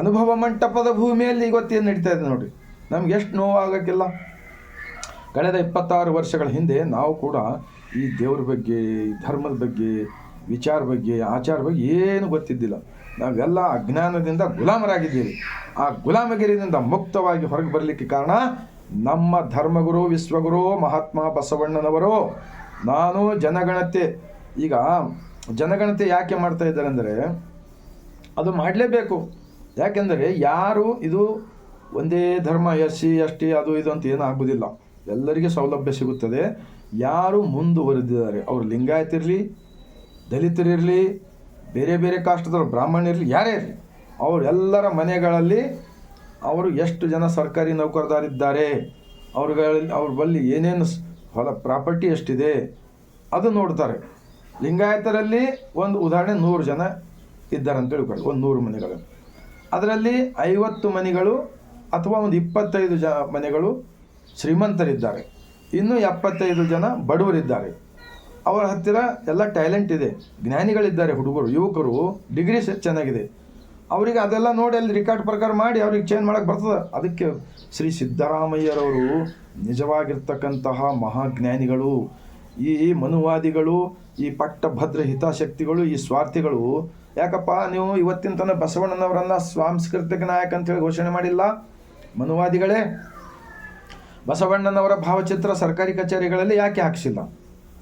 ಅನುಭವ ಮಂಟಪದ ಭೂಮಿಯಲ್ಲಿ ಇವತ್ತೇನು ನಡೀತಾ ಇದೆ ನೋಡಿ. ನಮ್ಗೆ ಎಷ್ಟು ನೋವಾಗಕ್ಕಿಲ್ಲ. ಕಳೆದ ಇಪ್ಪತ್ತಾರು ವರ್ಷಗಳ ಹಿಂದೆ ನಾವು ಕೂಡ ಈ ದೇವ್ರ ಬಗ್ಗೆ, ಈ ಧರ್ಮದ ಬಗ್ಗೆ, ವಿಚಾರ ಬಗ್ಗೆ, ಆಚಾರ ಬಗ್ಗೆ ಏನು ಗೊತ್ತಿದ್ದಿಲ್ಲ. ನಾವೆಲ್ಲ ಅಜ್ಞಾನದಿಂದ ಗುಲಾಮರಾಗಿದ್ದೀವಿ ಆ ಗುಲಾಮಗಿರಿಯಿಂದ ಮುಕ್ತವಾಗಿ ಹೊರಗೆ ಬರಲಿಕ್ಕೆ ಕಾರಣ ನಮ್ಮ ಧರ್ಮಗುರು, ವಿಶ್ವಗುರು, ಮಹಾತ್ಮ ಬಸವಣ್ಣನವರು. ನಾನು ಜನಗಣತೆ. ಈಗ ಜನಗಣತೆ ಯಾಕೆ ಮಾಡ್ತಾ ಇದ್ದಾರೆ ಅಂದರೆ, ಅದು ಮಾಡಲೇಬೇಕು. ಯಾಕೆಂದರೆ ಯಾರು ಇದು ಒಂದೇ ಧರ್ಮ ಎಸ್ ಸಿ ಎಸ್ ಟಿ ಅದು ಇದು ಅಂತ ಏನು ಆಗುವುದಿಲ್ಲ ಎಲ್ಲರಿಗೂ ಸೌಲಭ್ಯ ಸಿಗುತ್ತದೆ. ಯಾರು ಮುಂದುವರೆದಿದ್ದಾರೆ? ಅವರು ಲಿಂಗಾಯತಿರಲಿ ದಲಿತರಿರಲಿ ಬೇರೆ ಬೇರೆ ಕಾಷ್ಟದವರು, ಬ್ರಾಹ್ಮಣ ಇರಲಿ, ಯಾರೇ ಇರಲಿ ಅವರೆಲ್ಲರ ಮನೆಗಳಲ್ಲಿ ಅವರು ಎಷ್ಟು ಜನ ಸರ್ಕಾರಿ ನೌಕರದಾರಿದ್ದಾರೆ? ಅವ್ರಗಳಲ್ಲಿ, ಅವ್ರ ಬಳಿ ಏನೇನು ಹೊಲ ಪ್ರಾಪರ್ಟಿ ಎಷ್ಟಿದೆ? ಅದು ನೋಡ್ತಾರೆ. ಲಿಂಗಾಯತರಲ್ಲಿ ಒಂದು ಉದಾಹರಣೆ, ನೂರು ಜನ ಇದ್ದಾರೆ ಅಂತ ತಿಳ್ಕೊಳ್ಳಿ, ಒಂದು ನೂರು ಮನೆಗಳು. ಅದರಲ್ಲಿ ಐವತ್ತು ಮನೆಗಳು ಅಥವಾ ಒಂದು ಇಪ್ಪತ್ತೈದು ಜ ಮನೆಗಳು ಶ್ರೀಮಂತರಿದ್ದಾರೆ. ಇನ್ನು ಎಪ್ಪತ್ತೈದು ಜನ ಬಡವರಿದ್ದಾರೆ. ಅವರ ಹತ್ತಿರ ಎಲ್ಲ ಟ್ಯಾಲೆಂಟ್ ಇದೆ. ಜ್ಞಾನಿಗಳಿದ್ದಾರೆ ಹುಡುಗರು, ಯುವಕರು, ಡಿಗ್ರಿ ಚೆನ್ನಾಗಿದೆ. ಅವರಿಗೆ ಅದೆಲ್ಲ ನೋಡಿ ಅಲ್ಲಿ ರೆಕಾರ್ಡ್ ಪ್ರಕಾರ ಮಾಡಿ ಅವ್ರಿಗೆ ಚೇಂಜ್ ಮಾಡೋಕ್ಕೆ ಬರ್ತದೆ. ಅದಕ್ಕೆ ಶ್ರೀ ಸಿದ್ದರಾಮಯ್ಯರವರು ನಿಜವಾಗಿರ್ತಕ್ಕಂತಹ ಮಹಾಜ್ಞಾನಿಗಳು ಈ ಮನುವಾದಿಗಳು, ಈ ಪಟ್ಟಭದ್ರ ಹಿತಾಸಕ್ತಿಗಳು, ಈ ಸ್ವಾರ್ಥಿಗಳು. ಯಾಕಪ್ಪ, ನೀವು ಇವತ್ತಿನ ತನಕ ಬಸವಣ್ಣನವರನ್ನ ಸಾಂಸ್ಕೃತಿಕ ನಾಯಕ ಅಂತೇಳಿ ಘೋಷಣೆ ಮಾಡಿಲ್ಲ? ಮನುವಾದಿಗಳೇ ಬಸವಣ್ಣನವರ ಭಾವಚಿತ್ರ ಸರ್ಕಾರಿ ಕಚೇರಿಗಳಲ್ಲಿ ಯಾಕೆ ಹಾಕ್ಸಿಲ್ಲ?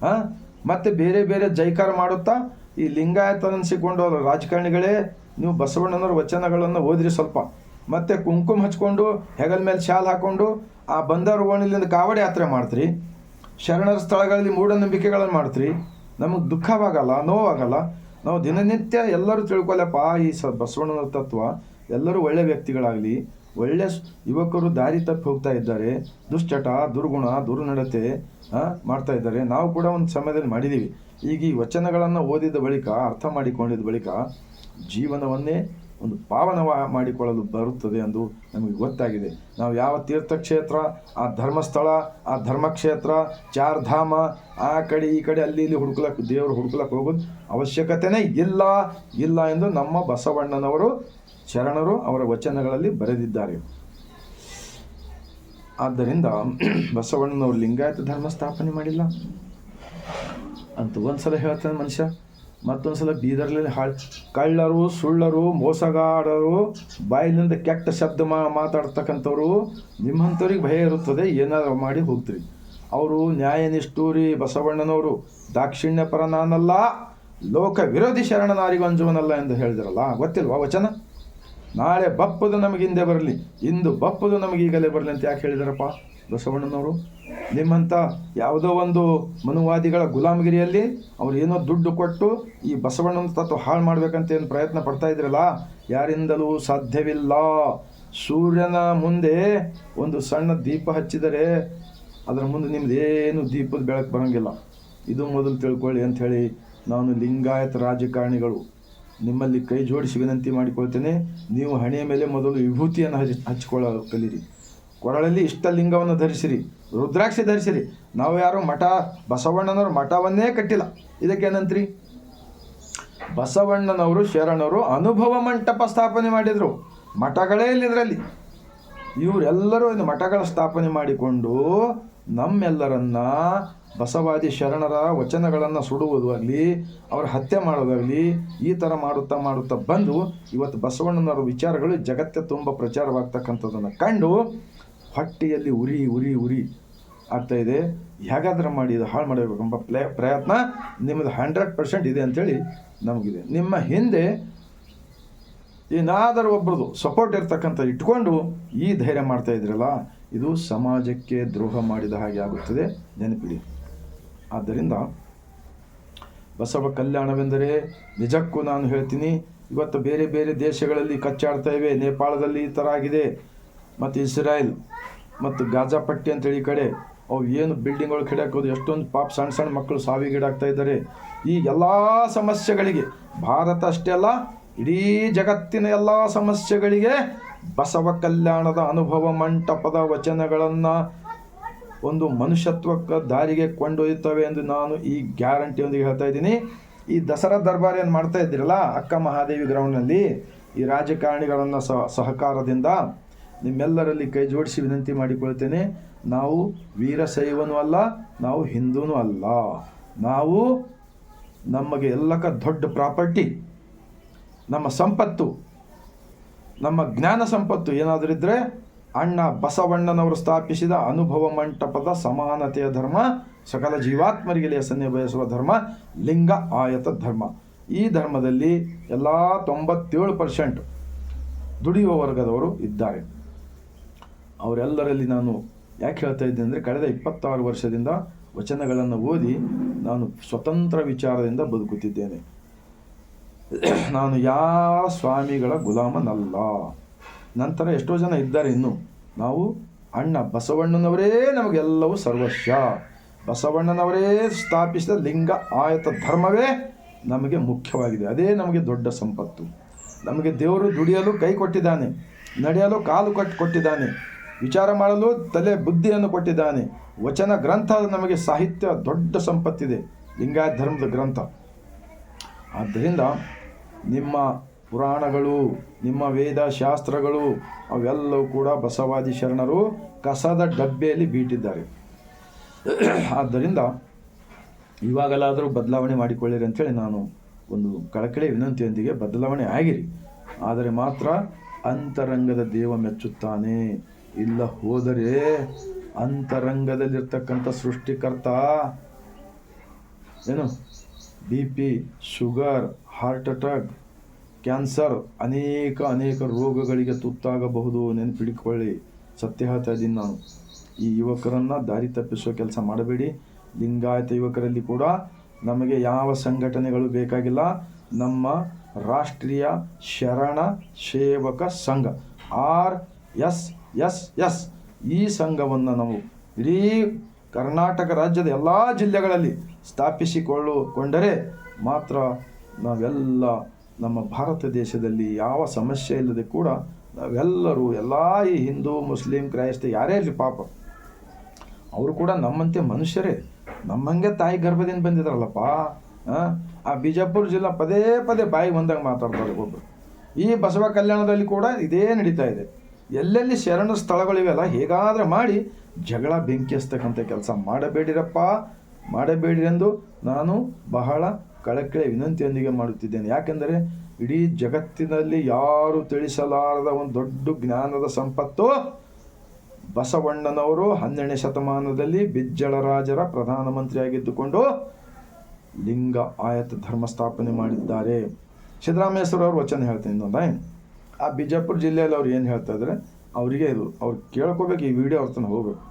ಹಾಂ ಮತ್ತೆ ಬೇರೆ ಬೇರೆ ಜೈಕಾರ ಮಾಡುತ್ತಾ? ಈ ಲಿಂಗಾಯತ ಅನಿಸಿಕೊಂಡು ರಾಜಕಾರಣಿಗಳೇ, ನೀವು ಬಸವಣ್ಣನವರ ವಚನಗಳನ್ನು ಓದಿರಿ ಸ್ವಲ್ಪ. ಮತ್ತೆ ಕುಂಕುಮ ಹಚ್ಕೊಂಡು, ಹೆಗಲ ಮೇಲೆ ಶಾಲ್ ಹಾಕೊಂಡು, ಆ ಬಂದರ ಓಣಿಲಿಂದ ಕಾವಡಿ ಯಾತ್ರೆ ಮಾಡ್ತೀರಿ? ಶರಣರ ಸ್ಥಳಗಳಲ್ಲಿ ಮೂಢನಂಬಿಕೆಗಳನ್ನು ಮಾಡ್ತೀರಿ? ನಮಗೆ ದುಃಖವಾಗಲ್ಲ, ನೋವಾಗಲ್ಲ? ನಾವು ದಿನನಿತ್ಯ ಎಲ್ಲರೂ ತಿಳ್ಕೊಲ್ಲಪ್ಪ ಈ ಸ ಬಸವಣ್ಣನ ತತ್ವ. ಎಲ್ಲರೂ ಒಳ್ಳೆಯ ವ್ಯಕ್ತಿಗಳಾಗಲಿ ಒಳ್ಳೆ ಯುವಕರು ದಾರಿ ತಪ್ಪಿ ಹೋಗ್ತಾ ಇದ್ದಾರೆ, ದುಶ್ಚಟ, ದುರ್ಗುಣ, ದುರ್ನಡತೆ ಮಾಡ್ತಾ ಇದ್ದಾರೆ. ನಾವು ಕೂಡ ಒಂದು ಸಮಯದಲ್ಲಿ ಮಾಡಿದ್ದೀವಿ ಈಗ ಈ ವಚನಗಳನ್ನು ಓದಿದ ಬಳಿಕ, ಅರ್ಥ ಮಾಡಿಕೊಂಡಿದ್ದ ಬಳಿಕ, ಜೀವನವನ್ನೇ ಒಂದು ಪಾವನವ ಮಾಡಿಕೊಳ್ಳಲು ಬರುತ್ತದೆ ಎಂದು ನಮಗೆ ಗೊತ್ತಾಗಿದೆ. ನಾವು ಯಾವ ತೀರ್ಥಕ್ಷೇತ್ರ, ಆ ಧರ್ಮಸ್ಥಳ, ಆ ಧರ್ಮಕ್ಷೇತ್ರ, ಚಾರ್ಧಾಮ, ಆ ಕಡೆ ಈ ಕಡೆ ಅಲ್ಲಿ ಇಲ್ಲಿ ಹುಡುಕ್ಲಕ್ಕೆ ದೇವರು ಹುಡುಕ್ಲಕ್ಕೆ ಹೋಗೋದು ಅವಶ್ಯಕತೆನೇ ಇಲ್ಲ ಇಲ್ಲ ಎಂದು ನಮ್ಮ ಬಸವಣ್ಣನವರು ಶರಣರು ಅವರ ವಚನಗಳಲ್ಲಿ ಬರೆದಿದ್ದಾರೆ. ಆದ್ದರಿಂದ ಬಸವಣ್ಣನವರು ಲಿಂಗಾಯತ ಧರ್ಮ ಸ್ಥಾಪನೆ ಮಾಡಿಲ್ಲ. ಅಂತ ಒಂದ್ಸಲ ಹೇಳ್ತಾನೆ ಮನುಷ್ಯ, ಮತ್ತೊಂದ್ಸಲ ಬೀದರ್ಲಿ ಹಾಳ್, ಕಳ್ಳರು, ಸುಳ್ಳರು, ಮೋಸಗಾರರು, ಬಾಯಿಲಿಂದ ಕೆಟ್ಟ ಶಬ್ದ ಮಾ, ಮಾತಾಡ್ತಕ್ಕಂಥವ್ರು ನಿಮ್ಮಂಥವ್ರಿಗೆ ಭಯ ಇರುತ್ತದೆ, ಏನಾದರೂ ಮಾಡಿ ಹೋಗ್ತೀರಿ. ಅವರು ನ್ಯಾಯನಿಷ್ಠೂರಿ ಬಸವಣ್ಣನವರು ದಾಕ್ಷಿಣ್ಯ ಪರ ನಾನಲ್ಲ ಲೋಕ ವಿರೋಧಿ ಶರಣನಾರಿಗೂ ಅಂಜುವನಲ್ಲ ಎಂದು ಹೇಳಿದ್ರಲ್ಲ, ಗೊತ್ತಿಲ್ವಾ ವಚನ? ನಾಳೆ ಬಪ್ಪದು ನಮಗೆ ಹಿಂದೆ ಬರಲಿ, ಇಂದು ಬಪ್ಪದು ನಮಗೆ ಈಗಲೇ ಬರಲಿ ಅಂತ ಯಾಕೆ ಹೇಳಿದಾರಪ್ಪ? ಬಸವಣ್ಣನವರು ನಿಮ್ಮಂಥ ಯಾವುದೋ ಒಂದು ಮನುವಾದಿಗಳ ಗುಲಾಮಗಿರಿಯಲ್ಲಿ ಅವ್ರು ಏನೋ ದುಡ್ಡು ಕೊಟ್ಟು ಈ ಬಸವಣ್ಣನ ತತ್ವ ಹಾಳು ಮಾಡಬೇಕಂತ ಏನು ಪ್ರಯತ್ನ ಪಡ್ತಾ ಇದ್ರಲ್ಲ, ಯಾರಿಂದಲೂ ಸಾಧ್ಯವಿಲ್ಲ. ಸೂರ್ಯನ ಮುಂದೆ ಒಂದು ಸಣ್ಣ ದೀಪ ಹಚ್ಚಿದರೆ ಅದರ ಮುಂದೆ ನಿಮ್ದು ಏನು ದೀಪದ ಬೆಳಕು ಬರೋಂಗಿಲ್ಲ. ಇದು ಮೊದಲು ತಿಳ್ಕೊಳ್ಳಿ ಅಂಥೇಳಿ ನಾನು ಲಿಂಗಾಯತ ರಾಜಕಾರಣಿಗಳು. ನಿಮ್ಮಲ್ಲಿ ಕೈ ಜೋಡಿಸಿ ವಿನಂತಿ ಮಾಡಿಕೊಳ್ತೇನೆ. ನೀವು ಹಣೆಯ ಮೇಲೆ ಮೊದಲು ವಿಭೂತಿಯನ್ನು ಹಚ್ಚಿ ಕಲೀರಿ ಕೊರಳಲ್ಲಿ ಇಷ್ಟ ಲಿಂಗವನ್ನು ಧರಿಸಿರಿ. ರುದ್ರಾಕ್ಷಿ ಧರಿಸಿರಿ. ನಾವು ಯಾರು ಮಠ, ಬಸವಣ್ಣನವರು ಮಠವನ್ನೇ ಕಟ್ಟಿಲ್ಲ. ಇದಕ್ಕೇನಂತ್ರಿ ಬಸವಣ್ಣನವರು ಶರಣರು ಅನುಭವ ಮಂಟಪ ಸ್ಥಾಪನೆ ಮಾಡಿದರು. ಮಠಗಳೇ ಇಲ್ಲ ಇದರಲ್ಲಿ. ಇವರೆಲ್ಲರೂ ಮಠಗಳ ಸ್ಥಾಪನೆ ಮಾಡಿಕೊಂಡು ನಮ್ಮೆಲ್ಲರನ್ನ ಬಸವಾದಿ ಶರಣರ ವಚನಗಳನ್ನು ಸುಡುವುದಾಗಲಿ ಅವರ ಹತ್ಯೆ ಮಾಡೋದಾಗಲಿ, ಈ ಥರ ಮಾಡುತ್ತಾ ಮಾಡುತ್ತಾ ಬಂದು ಇವತ್ತು ಬಸವಣ್ಣನವರ ವಿಚಾರಗಳು ಜಗತ್ತೇ ತುಂಬ ಪ್ರಚಾರವಾಗ್ತಕ್ಕಂಥದ್ದನ್ನು ಕಂಡು ಹೊಟ್ಟೆಯಲ್ಲಿ ಉರಿ ಉರಿ ಉರಿ ಆಗ್ತಾ ಇದೆ. ಹೇಗಾದ್ರೆ ಮಾಡಿ ಇದು ಹಾಳು ಮಾಡಬೇಕೆಂಬ ಪ್ಲೇ, ಪ್ರಯತ್ನ ನಿಮ್ಮದು ಹಂಡ್ರೆಡ್ ಪರ್ಸೆಂಟ್ ಇದೆ ಅಂಥೇಳಿ ನಮಗಿದೆ. ನಿಮ್ಮ ಹಿಂದೆ ಏನಾದರೂ ಒಬ್ಬರದು ಸಪೋರ್ಟ್ ಇರ್ತಕ್ಕಂಥ ಇಟ್ಕೊಂಡು ಈ ಧೈರ್ಯ ಮಾಡ್ತಾ ಇದ್ರಲ್ಲ, ಇದು ಸಮಾಜಕ್ಕೆ ದ್ರೋಹ ಮಾಡಿದ ಹಾಗೆ ಆಗುತ್ತದೆ. ನೆನಪಿಡಿ. ಆದ್ದರಿಂದ ಬಸವ ಕಲ್ಯಾಣವೆಂದರೆ ನಿಜಕ್ಕೂ ನಾನು ಹೇಳ್ತೀನಿ, ಇವತ್ತು ಬೇರೆ ಬೇರೆ ದೇಶಗಳಲ್ಲಿ ಕಚ್ಚಾಡ್ತಾ ಇವೆ, ನೇಪಾಳದಲ್ಲಿ ಈ ಥರ ಆಗಿದೆ, ಮತ್ತು ಇಸ್ರಾಯೇಲ್ ಮತ್ತು ಗಾಜಾಪಟ್ಟಿ ಅಂತೇಳಿ ಈ ಕಡೆ, ಅವು ಏನು ಬಿಲ್ಡಿಂಗ್ಗಳು ಕೆಡಕೋದು ಎಷ್ಟೊಂದು ಪಾಪ ಸಣ್ಣ ಸಣ್ಣ ಮಕ್ಕಳು ಸಾವಿಗೀಡಾಗ್ತಾ ಇದ್ದಾರೆ. ಈ ಎಲ್ಲ ಸಮಸ್ಯೆಗಳಿಗೆ, ಭಾರತ ಅಷ್ಟೇ ಅಲ್ಲ, ಇಡೀ ಜಗತ್ತಿನ ಎಲ್ಲ ಸಮಸ್ಯೆಗಳಿಗೆ ಬಸವ ಕಲ್ಯಾಣದ ಅನುಭವ ಮಂಟಪದ ವಚನಗಳನ್ನು ಒಂದು ಮನುಷ್ಯತ್ವಕ್ಕೆ ದಾರಿಗೆ ಕೊಂಡೊಯ್ಯುತ್ತವೆ ಎಂದು ನಾನು ಈ ಗ್ಯಾರಂಟಿಯೊಂದಿಗೆ ಹೇಳ್ತಾ ಇದ್ದೀನಿ. ಈ ದಸರಾ ದರ್ಬಾರ್ ಏನು ಮಾಡ್ತಾ ಇದ್ದೀರಲ್ಲ, ಅಕ್ಕ ಮಹಾದೇವಿ ಗ್ರೌಂಡ್ನಲ್ಲಿ ಈ ರಾಜಕಾರಣಿಗಳನ್ನು ಸಹ, ಸಹಕಾರದಿಂದ ನಿಮ್ಮೆಲ್ಲರಲ್ಲಿ ಕೈ ಜೋಡಿಸಿ ವಿನಂತಿ ಮಾಡಿಕೊಳ್ತೇನೆ. ನಾವು ವೀರಶೈವನೂ ಅಲ್ಲ, ನಾವು ಹಿಂದೂನೂ ಅಲ್ಲ. ನಾವು ನಮಗೆ ಎಲ್ಲಕ್ಕ ದೊಡ್ಡ ಪ್ರಾಪರ್ಟಿ, ನಮ್ಮ ಸಂಪತ್ತು, ನಮ್ಮ ಜ್ಞಾನ ಸಂಪತ್ತು ಏನಾದರೂ ಇದ್ದರೆ ಅಣ್ಣ ಬಸವಣ್ಣನವರು ಸ್ಥಾಪಿಸಿದ ಅನುಭವ ಮಂಟಪದ ಸಮಾನತೆಯ ಧರ್ಮ, ಸಕಲ ಜೀವಾತ್ಮರಿಗೆ ಲೇಸನ್ನೇ ಬಯಸುವ ಧರ್ಮ, ಲಿಂಗ ಆಯತ ಧರ್ಮ. ಈ ಧರ್ಮದಲ್ಲಿ ಎಲ್ಲ ತೊಂಬತ್ತೇಳು ಪರ್ಸೆಂಟ್ ದುಡಿಯುವ ವರ್ಗದವರು ಇದ್ದಾರೆ. ಅವರೆಲ್ಲರಲ್ಲಿ ನಾನು ಯಾಕೆ ಹೇಳ್ತಾ ಇದ್ದೆ ಅಂದರೆ ಕಳೆದ ಇಪ್ಪತ್ತಾರು ವರ್ಷದಿಂದ ವಚನಗಳನ್ನು ಓದಿ ನಾನು ಸ್ವತಂತ್ರ ವಿಚಾರದಿಂದ ಬದುಕುತ್ತಿದ್ದೇನೆ. ನಾನು ಯಾವ ಸ್ವಾಮಿಗಳ ಗುಲಾಮನಲ್ಲ. ನಂತರ ಎಷ್ಟೋ ಜನ ಇದ್ದಾರೆ ಇನ್ನು. ನಾವು ಅಣ್ಣ ಬಸವಣ್ಣನವರೇ ನಮಗೆಲ್ಲವೂ ಸರ್ವಶ್ಯ ಬಸವಣ್ಣನವರೇ ಸ್ಥಾಪಿಸಿದ ಲಿಂಗ ಆಯತ ಧರ್ಮವೇ ನಮಗೆ ಮುಖ್ಯವಾಗಿದೆ. ಅದೇ ನಮಗೆ ದೊಡ್ಡ ಸಂಪತ್ತು. ನಮಗೆ ದೇವರು ದುಡಿಯಲು ಕೈ ಕೊಟ್ಟಿದ್ದಾನೆ. ನಡೆಯಲು ಕಾಲು ಕಟ್ಟು ಕೊಟ್ಟಿದ್ದಾನೆ. ವಿಚಾರ ಮಾಡಲು ತಲೆ ಬುದ್ಧಿಯನ್ನು ಕೊಟ್ಟಿದ್ದಾನೆ. ವಚನ ಗ್ರಂಥ ನಮಗೆ ಸಾಹಿತ್ಯ ದೊಡ್ಡ ಸಂಪತ್ತಿದೆ. ಲಿಂಗಾಯತ ಧರ್ಮದ ಗ್ರಂಥ. ಆದ್ದರಿಂದ ನಿಮ್ಮ ಪುರಾಣಗಳು, ನಿಮ್ಮ ವೇದ ಶಾಸ್ತ್ರಗಳು, ಅವೆಲ್ಲವೂ ಕೂಡ ಬಸವಾದಿ ಶರಣರು ಕಸದ ಡಬ್ಬೆಯಲ್ಲಿ ಬೀಟಿದ್ದಾರೆ. ಆದ್ದರಿಂದ ಇವಾಗಲಾದರೂ ಬದಲಾವಣೆ ಮಾಡಿಕೊಳ್ಳಿರಿ ಅಂಥೇಳಿ ನಾನು ಒಂದು ಕಳಕಳಿ ವಿನಂತಿಯೊಂದಿಗೆ ಬದಲಾವಣೆ ಆಗಿರಿ. ಆದರೆ ಮಾತ್ರ ಅಂತರಂಗದ ದೇವ ಮೆಚ್ಚುತ್ತಾನೆ. ಇಲ್ಲ ಹೋದರೆ ಅಂತರಂಗದಲ್ಲಿರ್ತಕ್ಕಂಥ ಸೃಷ್ಟಿಕರ್ತ ಏನು? B P, sugar, heart attack cancer ಅನೇಕ ಅನೇಕ ರೋಗಗಳಿಗೆ ತುತ್ತಾಗಬಹುದು. ನೆನಪಿಡಿಕೊಳ್ಳಿ. ಸತ್ಯ ಇದ್ದೀನಿ ನಾನು ಈ ಯುವಕರನ್ನು ದಾರಿ ತಪ್ಪಿಸುವ ಕೆಲಸ ಮಾಡಬೇಡಿ. ಲಿಂಗಾಯತ ಯುವಕರಲ್ಲಿ ಕೂಡ ನಮಗೆ ಯಾವ ಸಂಘಟನೆಗಳು ಬೇಕಾಗಿಲ್ಲ. ನಮ್ಮ ರಾಷ್ಟ್ರೀಯ ಶರಣ ಸೇವಕ ಸಂಘ, ಆರ್ ಎಸ್ ಎಸ್ ಎಸ್. ಈ ಸಂಘವನ್ನು ನಾವು ಇಡೀ ಕರ್ನಾಟಕ ರಾಜ್ಯದ ಎಲ್ಲ ಜಿಲ್ಲೆಗಳಲ್ಲಿ ಸ್ಥಾಪಿಸಿಕೊಳ್ಳುಕೊಂಡರೆ ಮಾತ್ರ ನಾವೆಲ್ಲ ನಮ್ಮ ಭಾರತ ದೇಶದಲ್ಲಿ ಯಾವ ಸಮಸ್ಯೆ ಇಲ್ಲದೆ ಕೂಡ ನಾವೆಲ್ಲರೂ ಎಲ್ಲ ಈ ಹಿಂದೂ, ಮುಸ್ಲಿಂ, ಕ್ರೈಸ್ತ ಯಾರೇ ಇರಲಿ ಪಾಪ, ಅವರು ಕೂಡ ನಮ್ಮಂತೆ ಮನುಷ್ಯರೇ ನಮ್ಮಂಗೆ ತಾಯಿ ಗರ್ಭದಿಂದ ಬಂದಿದ್ದಾರಲ್ಲಪ್ಪ ಆ? ಆ ಬಿಜಾಪುರ ಜಿಲ್ಲಾ ಪದೇ ಪದೇ ಬಾಯಿ ಬಂದಾಗ ಮಾತಾಡ್ತಾರೆ ಒಬ್ಬರು ಈ ಬಸವ ಕಲ್ಯಾಣದಲ್ಲಿ ಕೂಡ ಇದೇ ನಡೀತಾ ಇದೆ ಎಲ್ಲೆಲ್ಲಿ ಶರಣ ಸ್ಥಳಗಳಿವೆಲ್ಲ ಹೇಗಾದರೆ ಮಾಡಿ ಜಗಳ ಬೆಂಕಿ ಹಚ್ತಕ್ಕಂಥ ಕೆಲಸ ಮಾಡಬೇಡಿರಪ್ಪ, ಮಾಡಬೇಡಿರೆಂದು ನಾನು ಬಹಳ ಕಳಕಳಿ ವಿನಂತಿಯೊಂದಿಗೆ ಮಾಡುತ್ತಿದ್ದೇನೆ. ಯಾಕೆಂದರೆ ಇಡೀ ಜಗತ್ತಿನಲ್ಲಿ ಯಾರು ತಿಳಿಸಲಾರದ ಒಂದು ದೊಡ್ಡ ಜ್ಞಾನದ ಸಂಪತ್ತು ಬಸವಣ್ಣನವರು ಹನ್ನೆರಡನೇ ಶತಮಾನದಲ್ಲಿ ಬಿಜ್ಜಳ ರಾಜರ ಪ್ರಧಾನಮಂತ್ರಿಯಾಗಿದ್ದುಕೊಂಡು ಲಿಂಗ ಆಯತ ಧರ್ಮ ಸ್ಥಾಪನೆ ಮಾಡಿದ್ದಾರೆ. ಸಿದ್ದರಾಮೇಶ್ವರ ಅವ್ರ ವಚನ ಹೇಳ್ತೇನೆ ಇನ್ನೊಂದ ಆ ಬಿಜಾಪುರ ಜಿಲ್ಲೆಯಲ್ಲಿ ಅವ್ರು ಏನು ಹೇಳ್ತಾ ಇದ್ದಾರೆ? ಅವರಿಗೆ ಇದು, ಅವ್ರು ಕೇಳ್ಕೋಬೇಕು, ಈ ವಿಡಿಯೋ ಅವ್ರ ತನಕ ಹೋಗ್ಬೇಕು.